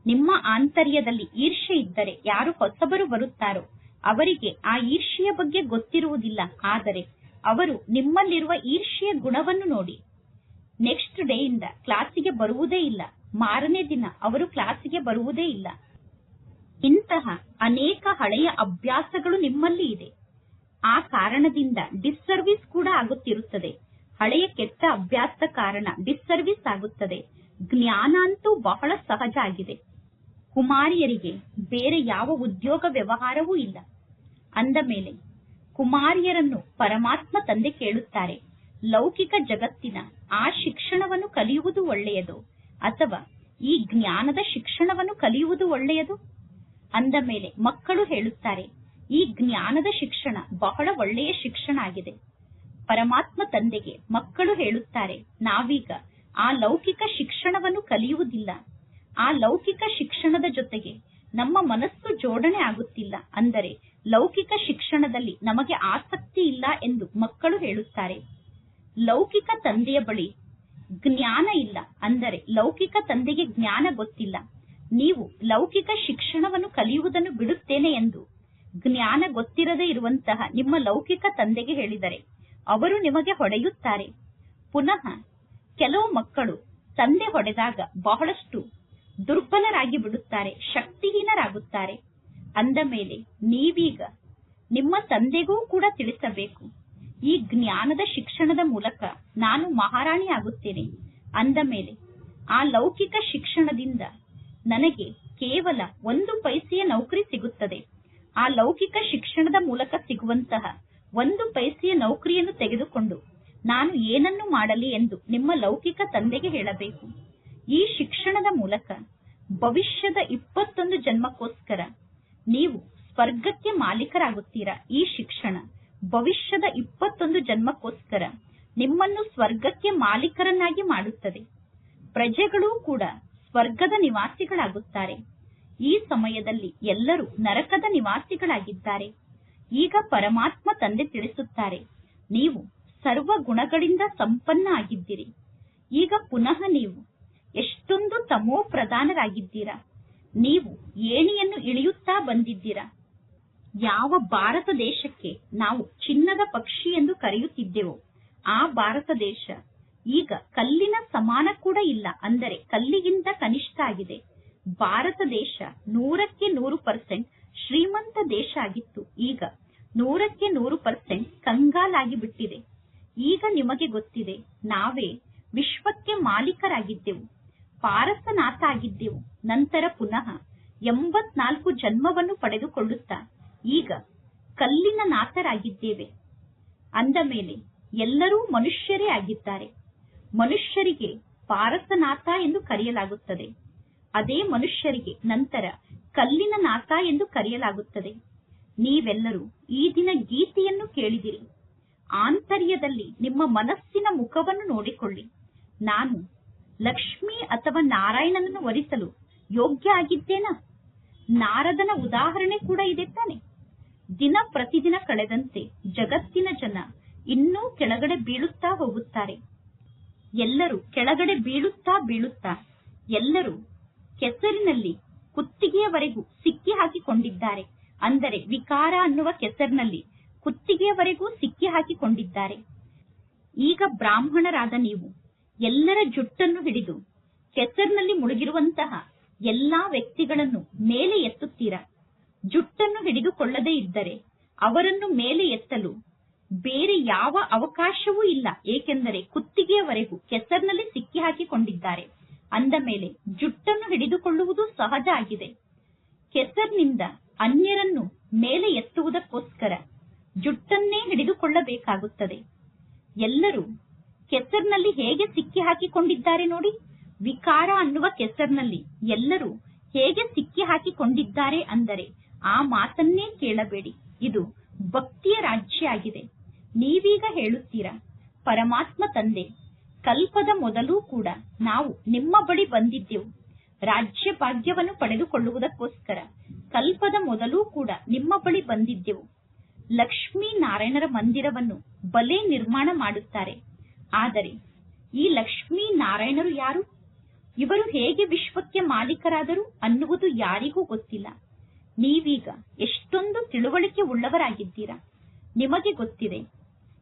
ನಿಮ್ಮ ಆಂತರ್ಯದಲ್ಲಿ ಈರ್ಷೆ ಇದ್ದರೆ ಯಾರು ಹೊಸಬರು ಬರುತ್ತಾರೋ ಅವರಿಗೆ ಆ ಈರ್ಷೆಯ ಬಗ್ಗೆ ಗೊತ್ತಿರುವುದಿಲ್ಲ. ಆದರೆ ಅವರು ನಿಮ್ಮಲ್ಲಿರುವ ಈರ್ಷೆಯ ಗುಣವನ್ನು ನೋಡಿ. ನೆಕ್ಸ್ಟ್ ಡೇ ಇಂದ ಕ್ಲಾಸಿಗೆ ಬರುವುದೇ ಇಲ್ಲ. ಮಾರನೇ ದಿನ ಅವರು ಕ್ಲಾಸಿಗೆ ಬರುವುದೇ ಇಲ್ಲ. ಇಂತಹ ಅನೇಕ ಹಳೆಯ ಅಭ್ಯಾಸಗಳು ನಿಮ್ಮಲ್ಲಿ ಇದೆ. ಆ ಕಾರಣದಿಂದ ಡಿಸ್ಸರ್ವಿಸ್ ಕೂಡ ಆಗುತ್ತಿರುತ್ತದೆ. ಹಳೆಯ ಕೆಟ್ಟ ಅಭ್ಯಾಸದ ಕಾರಣ ಡಿಸ್ಸರ್ವಿಸ್ ಆಗುತ್ತದೆ. ಜ್ಞಾನ ಬಹಳ ಸಹಜ ಆಗಿದೆ. ಕುಮಾರಿಯರಿಗೆ ಬೇರೆ ಯಾವ ಉದ್ಯೋಗ ವ್ಯವಹಾರವೂ ಇಲ್ಲ. ಅಂದ ಮೇಲೆ ಕುಮಾರಿಯರನ್ನು ಪರಮಾತ್ಮ ತಂದೆ ಕೇಳುತ್ತಾರೆ, ಲೌಕಿಕ ಜಗತ್ತಿನ ಆ ಶಿಕ್ಷಣವನ್ನು ಕಲಿಯುವುದು ಒಳ್ಳೆಯದು ಅಥವಾ ಈ ಜ್ಞಾನದ ಶಿಕ್ಷಣವನ್ನು ಕಲಿಯುವುದು ಒಳ್ಳೆಯದು? ಅಂದ ಮೇಲೆ ಮಕ್ಕಳು ಹೇಳುತ್ತಾರೆ, ಈ ಜ್ಞಾನದ ಶಿಕ್ಷಣ ಬಹಳ ಒಳ್ಳೆಯ ಶಿಕ್ಷಣ ಆಗಿದೆ. ಪರಮಾತ್ಮ ತಂದೆಗೆ ಮಕ್ಕಳು ಹೇಳುತ್ತಾರೆ, ನಾವೀಗ ಆ ಲೌಕಿಕ ಶಿಕ್ಷಣವನ್ನು ಕಲಿಯುವುದಿಲ್ಲ. ಆ ಲೌಕಿಕ ಶಿಕ್ಷಣದ ಜೊತೆಗೆ ನಮ್ಮ ಮನಸ್ಸು ಜೋಡಣೆ ಆಗುತ್ತಿಲ್ಲ ಅಂದರೆ ಲೌಕಿಕ ಶಿಕ್ಷಣದಲ್ಲಿ ನಮಗೆ ಆಸಕ್ತಿ ಇಲ್ಲ ಎಂದು ಮಕ್ಕಳು ಹೇಳುತ್ತಾರೆ. ಲೌಕಿಕ ತಂದೆಯ ಬಳಿ ಜ್ಞಾನ ಇಲ್ಲ ಅಂದರೆ ಲೌಕಿಕ ತಂದೆಗೆ ಜ್ಞಾನ ಗೊತ್ತಿಲ್ಲ. ನೀವು ಲೌಕಿಕ ಶಿಕ್ಷಣವನ್ನು ಕಲಿಯುವುದನ್ನು ಬಿಡುತ್ತೇನೆ ಎಂದು ಜ್ಞಾನ ಗೊತ್ತಿರದೇ ಇರುವಂತಹ ನಿಮ್ಮ ಲೌಕಿಕ ತಂದೆಗೆ ಹೇಳಿದರೆ ಅವರು ನಿಮಗೆ ಹೊಡೆಯುತ್ತಾರೆ. ಪುನಃ ಕೆಲವು ಮಕ್ಕಳು ತಂದೆ ಹೊಡೆದಾಗ ಬಹಳಷ್ಟು ದುರ್ಬಲರಾಗಿ ಬಿಡುತ್ತಾರೆ ಶಕ್ತಿಹೀನರಾಗುತ್ತಾರೆ. ಅಂದ ಮೇಲೆ ನೀವೀಗ ನಿಮ್ಮ ತಂದೆಗೂ ಕೂಡ ತಿಳಿಸಬೇಕು. ಈ ಜ್ಞಾನದ ಶಿಕ್ಷಣದ ಮೂಲಕ ನಾನು ಮಹಾರಾಣಿ ಆಗುತ್ತೇನೆ ಅಂದ ಮೇಲೆ ಆ ಲೌಕಿಕ ಶಿಕ್ಷಣದಿಂದ ನನಗೆ ಕೇವಲ ಒಂದು ಪೈಸೆಯ ನೌಕರಿ ಸಿಗುತ್ತದೆ. ಆ ಲೌಕಿಕ ಶಿಕ್ಷಣದ ಮೂಲಕ ಸಿಗುವಂತಹ ಒಂದು ಪೈಸೆಯ ನೌಕರಿಯನ್ನು ತೆಗೆದುಕೊಂಡು ನಾನು ಏನನ್ನು ಮಾಡಲಿ ಎಂದು ನಿಮ್ಮ ಲೌಕಿಕ ತಂದೆಗೆ ಹೇಳಬೇಕು. ಈ ಶಿಕ್ಷಣದ ಮೂಲಕ ಭವಿಷ್ಯದ ಇಪ್ಪತ್ತೊಂದು ಜನ್ಮಕ್ಕೋಸ್ಕರ ನೀವು ಸ್ವರ್ಗಕ್ಕೆ ಮಾಲೀಕರಾಗುತ್ತೀರಾ? ಈ ಶಿಕ್ಷಣ ಭವಿಷ್ಯದ ಇಪ್ಪತ್ತೊಂದು ಜನ್ಮಕ್ಕೋಸ್ಕರ ನಿಮ್ಮನ್ನು ಸ್ವರ್ಗಕ್ಕೆ ಮಾಲೀಕರನ್ನಾಗಿ ಮಾಡುತ್ತದೆ. ಪ್ರಜೆಗಳೂ ಕೂಡ ಸ್ವರ್ಗದ ನಿವಾಸಿಗಳಾಗುತ್ತಾರೆ. ಈ ಸಮಯದಲ್ಲಿ ಎಲ್ಲರೂ ನರಕದ ನಿವಾಸಿಗಳಾಗಿದ್ದಾರೆ. ಈಗ ಪರಮಾತ್ಮ ತಂದೆ ತಿಳಿಸುತ್ತಾರೆ, ನೀವು ಸರ್ವ ಗುಣಗಳಿಂದ ಸಂಪನ್ನ ಆಗಿದ್ದೀರಿ. ಈಗ ಪುನಃ ನೀವು ಎಷ್ಟೊಂದು ತಮೋ ಪ್ರಧಾನರಾಗಿದ್ದೀರಾ? ನೀವು ಏಣಿಯನ್ನು ಇಳಿಯುತ್ತಾ ಬಂದಿದ್ದೀರಾ? ಯಾವ ಭಾರತ ದೇಶಕ್ಕೆ ನಾವು ಚಿನ್ನದ ಪಕ್ಷಿ ಎಂದು ಕರೆಯುತ್ತಿದ್ದೆವೋ, ಆ ಭಾರತ ದೇಶ ಈಗ ಕಲ್ಲಿನ ಸಮಾನ ಕೂಡ ಇಲ್ಲ, ಅಂದರೆ ಕಲ್ಲಿಗಿಂತ ಕನಿಷ್ಠ ಆಗಿದೆ. ಭಾರತ ದೇಶ ನೂರಕ್ಕೆ ನೂರು ಪರ್ಸೆಂಟ್ ಶ್ರೀಮಂತ ದೇಶ ಆಗಿತ್ತು. ಈಗ ನೂರಕ್ಕೆ ನೂರು ಪರ್ಸೆಂಟ್ ಕಂಗಾಲಾಗಿ ಬಿಟ್ಟಿದೆ ಈಗ ನಿಮಗೆ ಗೊತ್ತಿದೆ, ನಾವೇ ವಿಶ್ವಕ್ಕೆ ಮಾಲೀಕರಾಗಿದ್ದೆವು. ಪಾರಸನಾಥ ಆಗಿದ್ದೆವು ನಂತರ ಪುನಃ ಎಂಬತ್ನಾಲ್ಕು ಜನ್ಮವನ್ನು ಪಡೆದುಕೊಳ್ಳುತ್ತಾ ಈಗ ಕಲ್ಲಿನ ನಾಥರಾಗಿದ್ದೇವೆ. ಅಂದ ಮೇಲೆ ಎಲ್ಲರೂ ಮನುಷ್ಯರೇ ಆಗಿದ್ದಾರೆ. ಮನುಷ್ಯರಿಗೆ ಪಾರಸನಾಥ ಎಂದು ಕರೆಯಲಾಗುತ್ತದೆ. ಅದೇ ಮನುಷ್ಯರಿಗೆ ನಂತರ ಕಲ್ಲಿನ ನಾಥ ಎಂದು ಕರೆಯಲಾಗುತ್ತದೆ. ನೀವೆಲ್ಲರೂ ಈ ದಿನ ಗೀತೆಯನ್ನು ಕೇಳಿದಿರಿ. ಆಂತರ್ಯದಲ್ಲಿ ನಿಮ್ಮ ಮನಸ್ಸಿನ ಮುಖವನ್ನು ನೋಡಿಕೊಳ್ಳಿ. ನಾನು ಲಕ್ಷ್ಮಿ ಅಥವಾ ನಾರಾಯಣನನ್ನು ವರಿಸಲು ಯೋಗ್ಯ ಆಗಿದ್ದೇನಾ ನಾರದನ ಉದಾಹರಣೆ ಕೂಡ ಇದೆ ತಾನೆ. ದಿನ ಪ್ರತಿದಿನ ಕಳೆದಂತೆ ಜಗತ್ತಿನ ಜನ ಇನ್ನೂ ಕೆಳಗಡೆ ಬೀಳುತ್ತಾ ಹೋಗುತ್ತಾರೆ. ಎಲ್ಲರೂ ಕೆಳಗಡೆ ಬೀಳುತ್ತಾ ಬೀಳುತ್ತಾ ಎಲ್ಲರೂ ಕೆಸರಿನಲ್ಲಿ ಕುತ್ತಿಗೆಯವರೆಗೂ ಸಿಕ್ಕಿ ಹಾಕಿಕೊಂಡಿದ್ದಾರೆ. ಅಂದರೆ ವಿಕಾರ ಅನ್ನುವ ಕೆಸರಿನಲ್ಲಿ ಕುತ್ತಿಗೆಯವರೆಗೂ ಸಿಕ್ಕಿ ಹಾಕಿಕೊಂಡಿದ್ದಾರೆ. ಈಗ ಬ್ರಾಹ್ಮಣರಾದ ನೀವು ಎಲ್ಲರ ಜುಟ್ಟನ್ನು ಹಿಡಿದು ಕೆಸರಿನಲ್ಲಿ ಮುಳುಗಿರುವಂತಹ ಎಲ್ಲಾ ವ್ಯಕ್ತಿಗಳನ್ನು ಮೇಲೆ ಎತ್ತುತ್ತೀರಾ? ಜುಟ್ಟನ್ನು ಹಿಡಿದುಕೊಳ್ಳದೇ ಇದ್ದರೆ ಅವರನ್ನು ಮೇಲೆ ಎತ್ತಲು ಬೇರೆ ಯಾವ ಅವಕಾಶವೂ ಇಲ್ಲ. ಏಕೆಂದರೆ ಕುತ್ತಿಗೆಯವರೆಗೂ ಕೆಸರಿನಲ್ಲಿ ಸಿಕ್ಕಿ ಹಾಕಿಕೊಂಡಿದ್ದಾರೆ ಅಂದ ಮೇಲೆ ಜುಟ್ಟನ್ನು ಹಿಡಿದುಕೊಳ್ಳುವುದು ಸಹಜ ಆಗಿದೆ. ಕೆಸರಿನಿಂದ ಅನ್ಯರನ್ನು ಮೇಲೆ ಎತ್ತುವುದಕ್ಕೋಸ್ಕರ ಜುಟ್ಟನ್ನೇ ಹಿಡಿದುಕೊಳ್ಳಬೇಕಾಗುತ್ತದೆ. ಎಲ್ಲರೂ ಕೆಸರಿನಲ್ಲಿ ಹೇಗೆ ಸಿಕ್ಕಿ ಹಾಕಿಕೊಂಡಿದ್ದಾರೆ ನೋಡಿ. ವಿಕಾರ ಅನ್ನುವ ಕೆಸರ್ನಲ್ಲಿ ಎಲ್ಲರೂ ಹೇಗೆ ಸಿಕ್ಕಿ ಹಾಕಿಕೊಂಡಿದ್ದಾರೆ ಅಂದರೆ ಆ ಮಾತನ್ನೇ ಕೇಳಬೇಡಿ. ಇದು ಭಕ್ತಿಯ ರಾಜ್ಯ ಆಗಿದೆ. ನೀವೀಗ ಹೇಳುತ್ತೀರಾ, ಪರಮಾತ್ಮ ತಂದೆ, ಕಲ್ಪದ ಮೊದಲೂ ಕೂಡ ನಾವು ನಿಮ್ಮ ಬಳಿ ಬಂದಿದ್ದೆವು. ರಾಜ್ಯ ಭಾಗ್ಯವನ್ನು ಪಡೆದುಕೊಳ್ಳುವುದಕ್ಕೋಸ್ಕರ ಕಲ್ಪದ ಮೊದಲೂ ಕೂಡ ನಿಮ್ಮ ಬಳಿ ಬಂದಿದ್ದೆವು. ಲಕ್ಷ್ಮೀ ನಾರಾಯಣರ ಮಂದಿರವನ್ನು ಬಲೆ ನಿರ್ಮಾಣ ಮಾಡುತ್ತಾರೆ. ಆದರೆ ಈ ಲಕ್ಷ್ಮೀ ನಾರಾಯಣರು ಯಾರು? ಇವರು ಹೇಗೆ ವಿಶ್ವಕ್ಕೆ ಮಾಲೀಕರಾದರು ಅನ್ನುವುದು ಯಾರಿಗೂ ಗೊತ್ತಿಲ್ಲ. ನೀವೀಗ ಎಷ್ಟೊಂದು ತಿಳುವಳಿಕೆ ಉಳ್ಳವರಾಗಿದ್ದೀರಾ? ನಿಮಗೆ ಗೊತ್ತಿದೆ,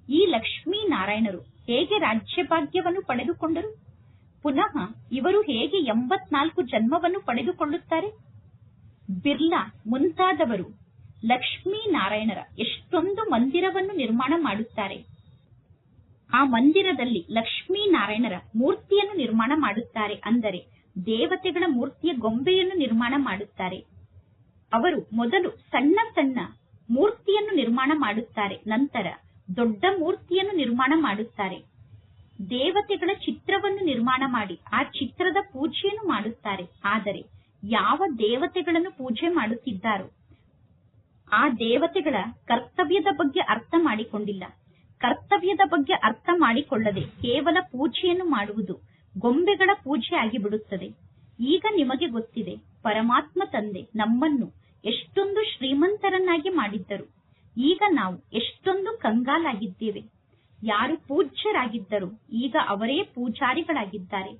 ಈ ಲಕ್ಷ್ಮೀ ನಾರಾಯಣರು ಹೇಗೆ ರಾಜ್ಯಭಾಗ್ಯವನ್ನು ಪಡೆದುಕೊಂಡರು? ಪುನಃ ಇವರು ಹೇಗೆ ಎಂಬತ್ನಾಲ್ಕು ಜನ್ಮವನ್ನು ಪಡೆದುಕೊಳ್ಳುತ್ತಾರೆ? ಬಿರ್ಲಾ ಮುಂತಾದವರು ಲಕ್ಷ್ಮೀ ನಾರಾಯಣರ ಎಷ್ಟೊಂದು ಮಂದಿರವನ್ನು ನಿರ್ಮಾಣ ಮಾಡುತ್ತಾರೆ. ಆ ಮಂದಿರದಲ್ಲಿ ಲಕ್ಷ್ಮೀನಾರಾಯಣರ ಮೂರ್ತಿಯನ್ನು ನಿರ್ಮಾಣ ಮಾಡುತ್ತಾರೆ ಅಂದರೆ ದೇವತೆಗಳ ಮೂರ್ತಿಯ ಗೊಂಬೆಯನ್ನು ನಿರ್ಮಾಣ ಮಾಡುತ್ತಾರೆ. ಅವರು ಮೊದಲು ಸಣ್ಣ ಸಣ್ಣ ಮೂರ್ತಿಯನ್ನು ನಿರ್ಮಾಣ ಮಾಡುತ್ತಾರೆ, ನಂತರ ದೊಡ್ಡ ಮೂರ್ತಿಯನ್ನು ನಿರ್ಮಾಣ ಮಾಡುತ್ತಾರೆ. ದೇವತೆಗಳ ಚಿತ್ರವನ್ನು ನಿರ್ಮಾಣ ಮಾಡಿ ಆ ಚಿತ್ರದ ಪೂಜೆಯನ್ನು ಮಾಡುತ್ತಾರೆ. ಆದರೆ ಯಾವ ದೇವತೆಗಳನ್ನು ಪೂಜೆ ಮಾಡುತ್ತಿದ್ದಾರೋ ಆ ದೇವತೆಗಳ ಕರ್ತವ್ಯದ ಬಗ್ಗೆ ಅರ್ಥ ಮಾಡಿಕೊಂಡಿಲ್ಲ. ಕರ್ತವ್ಯದ ಬಗ್ಗೆ ಅರ್ಥ ಮಾಡಿಕೊಳ್ಳದೆ ಕೇವಲ ಪೂಜೆಯನ್ನು ಮಾಡುವುದು ಗೊಂಬೆಗಳ ಪೂಜೆ ಆಗಿಬಿಡುತ್ತದೆ. ಈಗ ನಿಮಗೆ ಗೊತ್ತಿದೆ, ಪರಮಾತ್ಮ ತಂದೆ ನಮ್ಮನ್ನು ಎಷ್ಟೊಂದು ಶ್ರೀಮಂತರನ್ನಾಗಿ ಮಾಡಿದ್ದರು. ಈಗ ನಾವು ಎಷ್ಟೊಂದು ಕಂಗಾಲಾಗಿದ್ದೇವೆ. ಯಾರು ಪೂಜ್ಯರಾಗಿದ್ದರು ಈಗ ಅವರೇ ಪೂಜಾರಿಗಳಾಗಿದ್ದಾರೆ.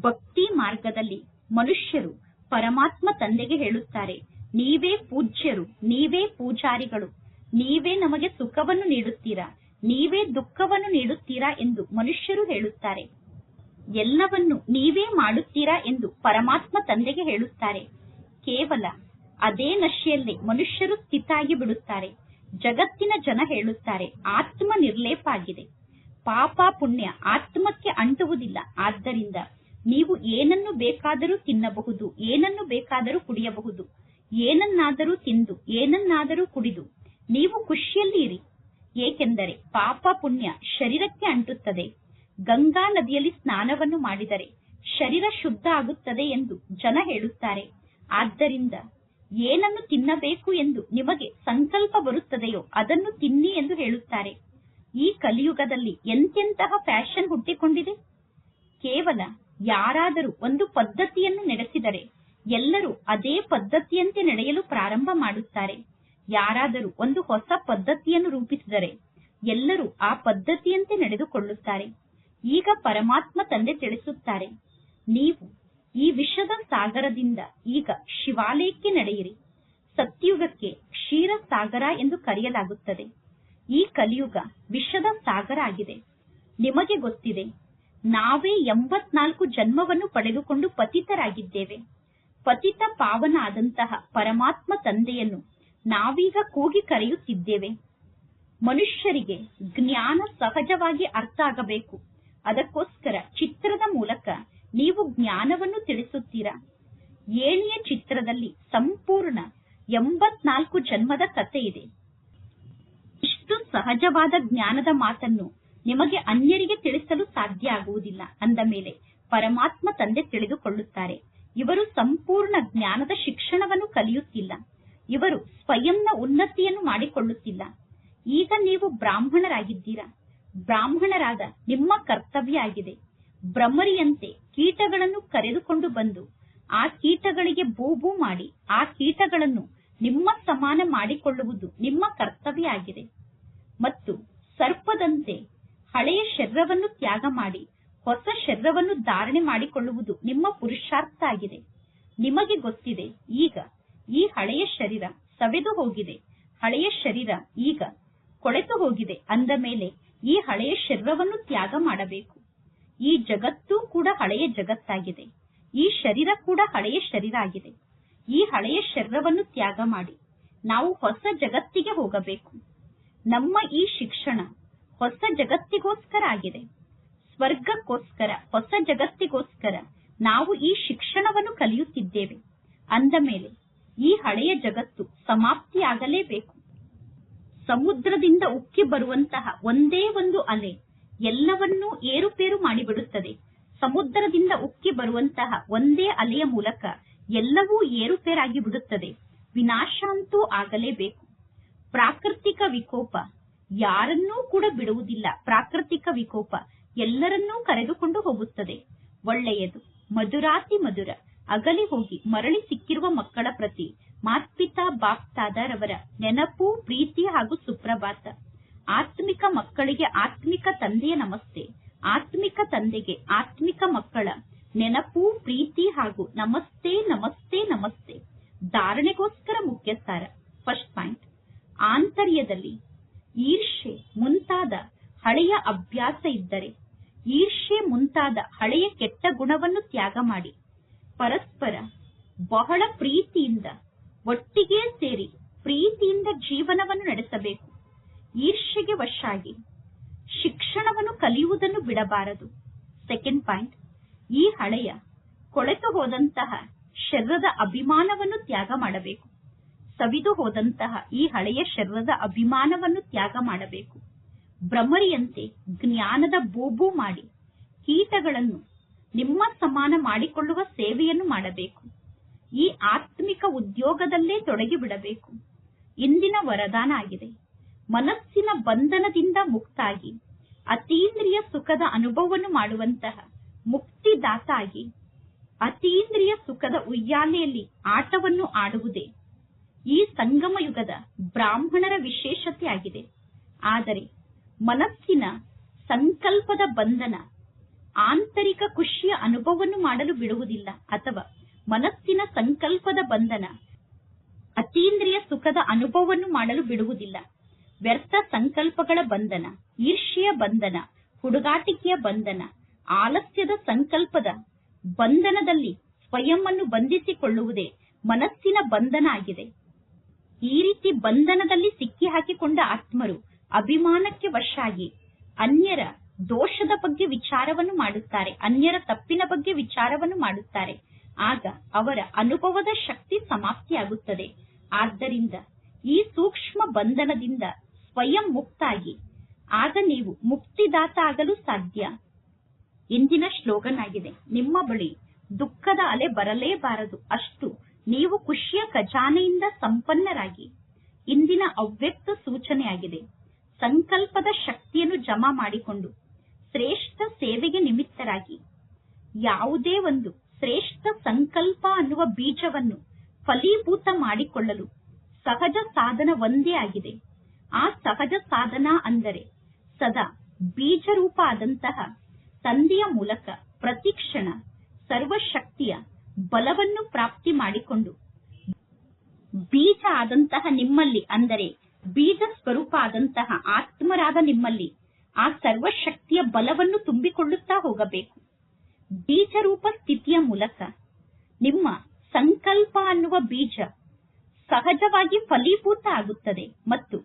ಭಕ್ತಿ ಮಾರ್ಗದಲ್ಲಿ ಮನುಷ್ಯರು ಪರಮಾತ್ಮ ತಂದೆಗೆ ಹೇಳುತ್ತಾರೆ, ನೀವೇ ಪೂಜ್ಯರು, ನೀವೇ ಪೂಜಾರಿಗಳು. ನೀವೇ ನಮಗೆ ಸುಖವನ್ನು ನೀಡುತ್ತೀರಾ? ನೀವೇ ದುಃಖವನ್ನು ನೀಡುತ್ತೀರಾ ಎಂದು ಮನುಷ್ಯರು ಹೇಳುತ್ತಾರೆ. ಎಲ್ಲವನ್ನು ನೀವೇ ಮಾಡುತ್ತೀರಾ ಎಂದು ಪರಮಾತ್ಮ ತಂದೆಗೆ ಹೇಳುತ್ತಾರೆ. ಕೇವಲ ಅದೇ ನಶೆಯಲ್ಲೇ ಮನುಷ್ಯರು ಸ್ಥಿತಾಗಿ ಬಿಡುತ್ತಾರೆ. ಜಗತ್ತಿನ ಜನ ಹೇಳುತ್ತಾರೆ ಆತ್ಮ ನಿರ್ಲೇಪ ಆಗಿದೆ ಪಾಪ ಪುಣ್ಯ ಆತ್ಮಕ್ಕೆ ಅಂಟುವುದಿಲ್ಲ. ಆದ್ದರಿಂದ ನೀವು ಏನನ್ನು ಬೇಕಾದರೂ ತಿನ್ನಬಹುದು, ಏನನ್ನು ಬೇಕಾದರೂ ಕುಡಿಯಬಹುದು, ಏನನ್ನಾದರೂ ತಿಂದು, ಏನನ್ನಾದರೂ ಕುಡಿದು ನೀವು ಖುಷಿಯಲ್ಲಿ ಇರಿ ಏಕೆಂದರೆ ಪಾಪ ಪುಣ್ಯ ಶರೀರಕ್ಕೆ ಅಂಟುತ್ತದೆ. ಗಂಗಾ ನದಿಯಲ್ಲಿ ಸ್ನಾನವನ್ನು ಮಾಡಿದರೆ ಶರೀರ ಶುದ್ಧ ಆಗುತ್ತದೆ ಎಂದು ಜನ ಹೇಳುತ್ತಾರೆ. ಆದ್ದರಿಂದ ಏನನ್ನು ತಿನ್ನಬೇಕು ಎಂದು ನಿಮಗೆ ಸಂಕಲ್ಪ ಬರುತ್ತದೆಯೋ ಅದನ್ನು ತಿನ್ನಿ ಎಂದು ಹೇಳುತ್ತಾರೆ. ಈ ಕಲಿಯುಗದಲ್ಲಿ ಎಂತೆಂತಹ ಫ್ಯಾಷನ್ ಹುಟ್ಟಿಕೊಂಡಿದೆ? ಕೇವಲ ಯಾರಾದರೂ ಒಂದು ಪದ್ಧತಿಯನ್ನು ನಡೆಸಿದರೆ ಎಲ್ಲರೂ ಅದೇ ಪದ್ಧತಿಯಂತೆ ನಡೆಯಲು ಪ್ರಾರಂಭ ಮಾಡುತ್ತಾರೆ. ಯಾರಾದರೂ ಒಂದು ಹೊಸ ಪದ್ಧತಿಯನ್ನು ರೂಪಿಸಿದರೆ ಎಲ್ಲರೂ ಆ ಪದ್ಧತಿಯಂತೆ ನಡೆದುಕೊಳ್ಳುತ್ತಾರೆ. ಈಗ ಪರಮಾತ್ಮ ತಂದೆ ತಿಳಿಸುತ್ತಾರೆ, ನೀವು ಈ ವಿಷದ ಸಾಗರದಿಂದ ಈಗ ಶಿವಾಲಯಕ್ಕೆ ನಡೆಯಿರಿ. ಸತ್ಯುಗಕ್ಕೆ ಕ್ಷೀರ ಸಾಗರ ಎಂದು ಕರೆಯಲಾಗುತ್ತದೆ. ಈ ಕಲಿಯುಗ ವಿಷದ ಸಾಗರ ಆಗಿದೆ. ನಿಮಗೆ ಗೊತ್ತಿದೆ, ನಾವೇ ಎಂಬತ್ನಾಲ್ಕು ಜನ್ಮವನ್ನು ಪಡೆದುಕೊಂಡು ಪತಿತರಾಗಿದ್ದೇವೆ. ಪತಿತ ಪಾವನ ಆದಂತಹ ಪರಮಾತ್ಮ ತಂದೆಯನ್ನು ನಾವೀಗ ಕೂಗಿ ಕರೆಯುತ್ತಿದ್ದೇವೆ. ಮನುಷ್ಯರಿಗೆ ಜ್ಞಾನ ಸಹಜವಾಗಿ ಅರ್ಥ ಆಗಬೇಕು. ಅದಕ್ಕೋಸ್ಕರ ಚಿತ್ರದ ಮೂಲಕ ನೀವು ಜ್ಞಾನವನ್ನು ತಿಳಿಸುತ್ತೀರಾ? ಏಣಿಯ ಚಿತ್ರದಲ್ಲಿ ಸಂಪೂರ್ಣ ಎಂಬತ್ನಾಲ್ಕು ಜನ್ಮದ ಕಥೆ ಇದೆ. ಇಷ್ಟು ಸಹಜವಾದ ಜ್ಞಾನದ ಮಾತನ್ನು ನಿಮಗೆ ಅನ್ಯರಿಗೆ ತಿಳಿಸಲು ಸಾಧ್ಯ ಆಗುವುದಿಲ್ಲ ಅಂದ ಮೇಲೆ ಪರಮಾತ್ಮ ತಂದೆ ತಿಳಿದುಕೊಳ್ಳುತ್ತಾರೆ. ಇವರು ಸಂಪೂರ್ಣ ಜ್ಞಾನದ ಶಿಕ್ಷಣವನ್ನು ಕಲಿಯುತ್ತಿಲ್ಲ. ಇವರು ಸ್ವಯಂನ ಉನ್ನತಿಯನ್ನು ಮಾಡಿಕೊಳ್ಳುತ್ತಿಲ್ಲ. ಈಗ ನೀವು ಬ್ರಾಹ್ಮಣರಾಗಿದ್ದೀರಾ? ಬ್ರಾಹ್ಮಣರಾದ ನಿಮ್ಮ ಕರ್ತವ್ಯ ಆಗಿದೆ. ಭ್ರಮರಿಯಂತೆ ಕೀಟಗಳನ್ನು ಕರೆದುಕೊಂಡು ಬಂದು, ಆ ಕೀಟಗಳಿಗೆ ಬೂಬೂ ಮಾಡಿ, ಆ ಕೀಟಗಳನ್ನು ನಿಮ್ಮ ಸಮಾನ ಮಾಡಿಕೊಳ್ಳುವುದು ನಿಮ್ಮ ಕರ್ತವ್ಯ ಆಗಿದೆ. ಮತ್ತು ಸರ್ಪದಂತೆ ಹಳೆಯ ಶರೀರವನ್ನು ತ್ಯಾಗ ಮಾಡಿ, ಹೊಸ ಶರೀರವನ್ನು ಧಾರಣೆ ಮಾಡಿಕೊಳ್ಳುವುದು ನಿಮ್ಮ ಪುರುಷಾರ್ಥ ಆಗಿದೆ. ನಿಮಗೆ ಗೊತ್ತಿದೆ, ಈಗ ಈ ಹಳೆಯ ಶರೀರ ಸವೆದು ಹೋಗಿದೆ. ಹಳೆಯ ಶರೀರ ಈಗ ಕೊಳೆತು ಹೋಗಿದೆ. ಅಂದ ಮೇಲೆ ಈ ಹಳೆಯ ಶರೀರವನ್ನು ತ್ಯಾಗ ಮಾಡಬೇಕು. ಈ ಜಗತ್ತು ಕೂಡ ಹಳೆಯ ಜಗತ್ತಾಗಿದೆ. ಈ ಶರೀರ ಕೂಡ ಹಳೆಯ ಶರೀರ ಆಗಿದೆ. ಈ ಹಳೆಯ ಶರೀರವನ್ನು ತ್ಯಾಗ ಮಾಡಿ ನಾವು ಹೊಸ ಜಗತ್ತಿಗೆ ಹೋಗಬೇಕು. ನಮ್ಮ ಈ ಶಿಕ್ಷಣ ಹೊಸ ಜಗತ್ತಿಗೋಸ್ಕರ ಆಗಿದೆ. ಸ್ವರ್ಗಕ್ಕೋಸ್ಕರ, ಹೊಸ ಜಗತ್ತಿಗೋಸ್ಕರ ನಾವು ಈ ಶಿಕ್ಷಣವನ್ನು ಕಲಿಯುತ್ತಿದ್ದೇವೆ. ಅಂದ ಮೇಲೆ ಈ ಹಳೆಯ ಜಗತ್ತು ಸಮಾಪ್ತಿಯಾಗಲೇಬೇಕು. ಸಮುದ್ರದಿಂದ ಉಕ್ಕಿ ಬರುವಂತಹ ಒಂದೇ ಒಂದು ಅಲೆ ಎಲ್ಲವನ್ನೂ ಏರುಪೇರು ಮಾಡಿಬಿಡುತ್ತದೆ. ಸಮುದ್ರದಿಂದ ಉಕ್ಕಿ ಬರುವಂತಹ ಒಂದೇ ಅಲೆಯ ಮೂಲಕ ಎಲ್ಲವೂ ಏರುಪೇರಾಗಿ ಬಿಡುತ್ತದೆ ವಿನಾಶಾಂತೂ ಆಗಲೇಬೇಕು. ಪ್ರಾಕೃತಿಕ ವಿಕೋಪ ಯಾರನ್ನೂ ಕೂಡ ಬಿಡುವುದಿಲ್ಲ. ಪ್ರಾಕೃತಿಕ ವಿಕೋಪ ಎಲ್ಲರನ್ನೂ ಕರೆದುಕೊಂಡು ಹೋಗುತ್ತದೆ. ಒಳ್ಳೆಯದು. ಮಧುರಾತಿ ಮಧುರ. ಅಗಲಿ ಹೋಗಿ ಮರಳಿ ಸಿಕ್ಕಿರುವ ಮಕ್ಕಳ ಪ್ರತಿ ಮಾತ್ಪಿತಾ ಅವರ ನೆನಪು, ಪ್ರೀತಿ ಹಾಗೂ ಸುಪ್ರಭಾತ. ಆತ್ಮಿಕ ಮಕ್ಕಳಿಗೆ ಆತ್ಮಿಕ ತಂದೆಯ ನಮಸ್ತೆ. ಆತ್ಮಿಕ ತಂದೆಗೆ ಆತ್ಮಿಕ ಮಕ್ಕಳ ನೆನಪು, ಪ್ರೀತಿ ಹಾಗೂ ನಮಸ್ತೆ ನಮಸ್ತೆ ನಮಸ್ತೆ. ಧಾರಣೆಗೋಸ್ಕರ ಮುಖ್ಯಸ್ಥಾರ ಫಸ್ಟ್ ಪಾಯಿಂಟ್. ಆಂತರ್ಯದಲ್ಲಿ ಈರ್ಷೆ ಮುಂತಾದ ಹಳೆಯ ಅಭ್ಯಾಸ ಇದ್ದರೆ ಈರ್ಷೆ ಮುಂತಾದ ಹಳೆಯ ಕೆಟ್ಟ ಗುಣವನ್ನು ತ್ಯಾಗ ಮಾಡಿ ಪರಸ್ಪರ ಬಹಳ ಪ್ರೀತಿಯಿಂದ ಒಟ್ಟಿಗೆ ಸೇರಿ ಪ್ರೀತಿಯಿಂದ ಜೀವನವನ್ನು ನಡೆಸಬೇಕು. ಈರ್ಷೆಗೆ ವಶಾಗಿ ಶಿಕ್ಷಣವನ್ನು ಕಲಿಯುವುದನ್ನು ಬಿಡಬಾರದು. ಸೆಕೆಂಡ್ ಪಾಯಿಂಟ್ ಈ ಹಳೆಯ ಕೊಳೆತು ಹೋದಂತಹ ಶರೀರದ ಅಭಿಮಾನವನ್ನು ತ್ಯಾಗ ಮಾಡಬೇಕು. ಸವಿದು ಹೋದಂತಹ ಈ ಹಳೆಯ ಶರೀರದ ಅಭಿಮಾನವನ್ನು ತ್ಯಾಗ ಮಾಡಬೇಕು. ಭ್ರಮರಿಯಂತೆ ಜ್ಞಾನದ ಬೋಬು ಮಾಡಿ ಕೀಟಗಳನ್ನು ನಿಮ್ಮ ಸಮಾನ ಮಾಡಿಕೊಳ್ಳುವ ಸೇವೆಯನ್ನು ಮಾಡಬೇಕು. ಈ ಆತ್ಮಿಕ ಉದ್ಯೋಗದಲ್ಲೇ ತೊಡಗಿ ಬಿಡಬೇಕು. ಇಂದಿನ ವರದಾನ ಆಗಿದೆ. ಮನಸ್ಸಿನ ಬಂಧನದಿಂದ ಮುಕ್ತಾಗಿ, ಅತೀಂದ್ರಿಯ ಸುಖದ ಅನುಭವವನ್ನು ಮಾಡುವಂತಹ ಮುಕ್ತಿದಾತ ಆಗಿ ಅತೀಂದ್ರಿಯ ಸುಖದ ಉಯ್ಯಾಲೆಯಲ್ಲಿ ಆಟವನ್ನು ಆಡುವುದೇ ಈ ಸಂಗಮ ಯುಗದ ಬ್ರಾಹ್ಮಣರ ವಿಶೇಷತೆ ಆಗಿದೆ. ಆದರೆ ಮನಸ್ಸಿನ ಸಂಕಲ್ಪದ ಬಂಧನ ಆಂತರಿಕ ಖುಷಿಯ ಅನುಭವವನ್ನು ಮಾಡಲು ಬಿಡುವುದಿಲ್ಲ ಅಥವಾ ಮನಸ್ಸಿನ ಸಂಕಲ್ಪದ ಬಂಧನ, ಅತೀಂದ್ರಿಯ ಸುಖದ ಅನುಭವವನ್ನು ಮಾಡಲು ಬಿಡುವುದಿಲ್ಲ. ವ್ಯರ್ಥ ಸಂಕಲ್ಪಗಳ ಬಂಧನ, ಈರ್ಷ್ಯೆಯ ಬಂಧನ, ಹುಡುಗಾಟಿಕೆಯ ಬಂಧನ, ಆಲಸ್ಯದ ಸಂಕಲ್ಪದ ಬಂಧನದಲ್ಲಿ ಸ್ವಯಂ ಅನ್ನು ಬಂಧಿಸಿಕೊಳ್ಳುವುದೇ ಮನಸ್ಸಿನ ಬಂಧನ ಆಗಿದೆ. ಈ ರೀತಿ ಬಂಧನದಲ್ಲಿ ಸಿಕ್ಕಿ ಹಾಕಿಕೊಂಡ ಆತ್ಮರು ಅಭಿಮಾನಕ್ಕೆ ವಶಾಗಿ, ಅನ್ಯರ ದೋಷದ ಬಗ್ಗೆ ವಿಚಾರವನ್ನು ಮಾಡುತ್ತಾರೆ, ಅನ್ಯರ ತಪ್ಪಿನ ಬಗ್ಗೆ ವಿಚಾರವನ್ನು ಮಾಡುತ್ತಾರೆ. ಆಗ ಅವರ ಅನುಭವದ ಶಕ್ತಿ ಸಮಾಪ್ತಿಯಾಗುತ್ತದೆ. ಆದ್ದರಿಂದ ಈ ಸೂಕ್ಷ್ಮ ಬಂಧನದಿಂದ ಸ್ವಯಂ ಮುಕ್ತಾಗಿ, ಆಗ ನೀವು ಮುಕ್ತಿದಾತ ಆಗಲು ಸಾಧ್ಯ. ಇಂದಿನ ಶ್ಲೋಗನ್ ಆಗಿದೆ ನಿಮ್ಮ ಬಳಿ ದುಃಖದ ಅಲೆ ಬರಲೇಬಾರದು. ಅಷ್ಟು ನೀವು ಖುಷಿಯ ಖಜಾನೆಯಿಂದ ಸಂಪನ್ನರಾಗಿ. ಇಂದಿನ ಅವ್ಯಕ್ತ ಸೂಚನೆಯಾಗಿದೆ, ಸಂಕಲ್ಪದ ಶಕ್ತಿಯನ್ನು ಜಮಾ ಮಾಡಿಕೊಂಡು ಶ್ರೇಷ್ಠ ಸೇವೆಗೆ ನಿಮಿತ್ತರಾಗಿ. ಯಾವುದೇ ಒಂದು ಶ್ರೇಷ್ಠ ಸಂಕಲ್ಪ ಅನ್ನುವ ಬೀಜವನ್ನು ಫಲೀಭೂತ ಮಾಡಿಕೊಳ್ಳಲು ಸಹಜ ಸಾಧನ ಒಂದೇ ಆಗಿದೆ. ಆ ಸಹಜ ಸಾಧನ ಅಂದರೆ ಸದಾ ಬೀಜರೂಪ ಆದಂತಹ ತಂದೆಯ ಮೂಲಕ ಪ್ರತಿಕ್ಷಣ ಸರ್ವಶಕ್ತಿಯ ಬಲವನ್ನು ಪ್ರಾಪ್ತಿ ಮಾಡಿಕೊಂಡು ಬೀಜ ಆದಂತಹ ನಿಮ್ಮಲ್ಲಿ ಅಂದರೆ ಬೀಜ ಸ್ವರೂಪ ಆದಂತಹ ಆತ್ಮರಾದ ನಿಮ್ಮಲ್ಲಿ ಆ ಸರ್ವಶಕ್ತಿಯ ಬಲವನ್ನು ತುಂಬಿಕೊಳ್ಳುತ್ತಾ ಹೋಗಬೇಕು. ಬೀಜರೂಪ ಸ್ಥಿತಿಯ ಮೂಲಕ ನಿಮ್ಮ ಸಂಕಲ್ಪ ಅನ್ನುವ ಬೀಜ ಸಹಜವಾಗಿ ಫಲೀಭೂತ ಆಗುತ್ತದೆ ಮತ್ತು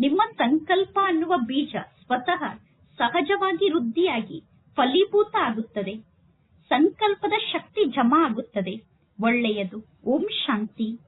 ನಿಮ್ಮ ಸಂಕಲ್ಪ ಅನ್ನುವ ಬೀಜ ಸ್ವತಃ ಸಹಜವಾಗಿ ವೃದ್ಧಿಯಾಗಿ ಫಲೀಭೂತ ಆಗುತ್ತದೆ. ಸಂಕಲ್ಪದ ಶಕ್ತಿ ಜಮಾ ಆಗುತ್ತದೆ. ಒಳ್ಳೆಯದು. ಓಂ ಶಾಂತಿ.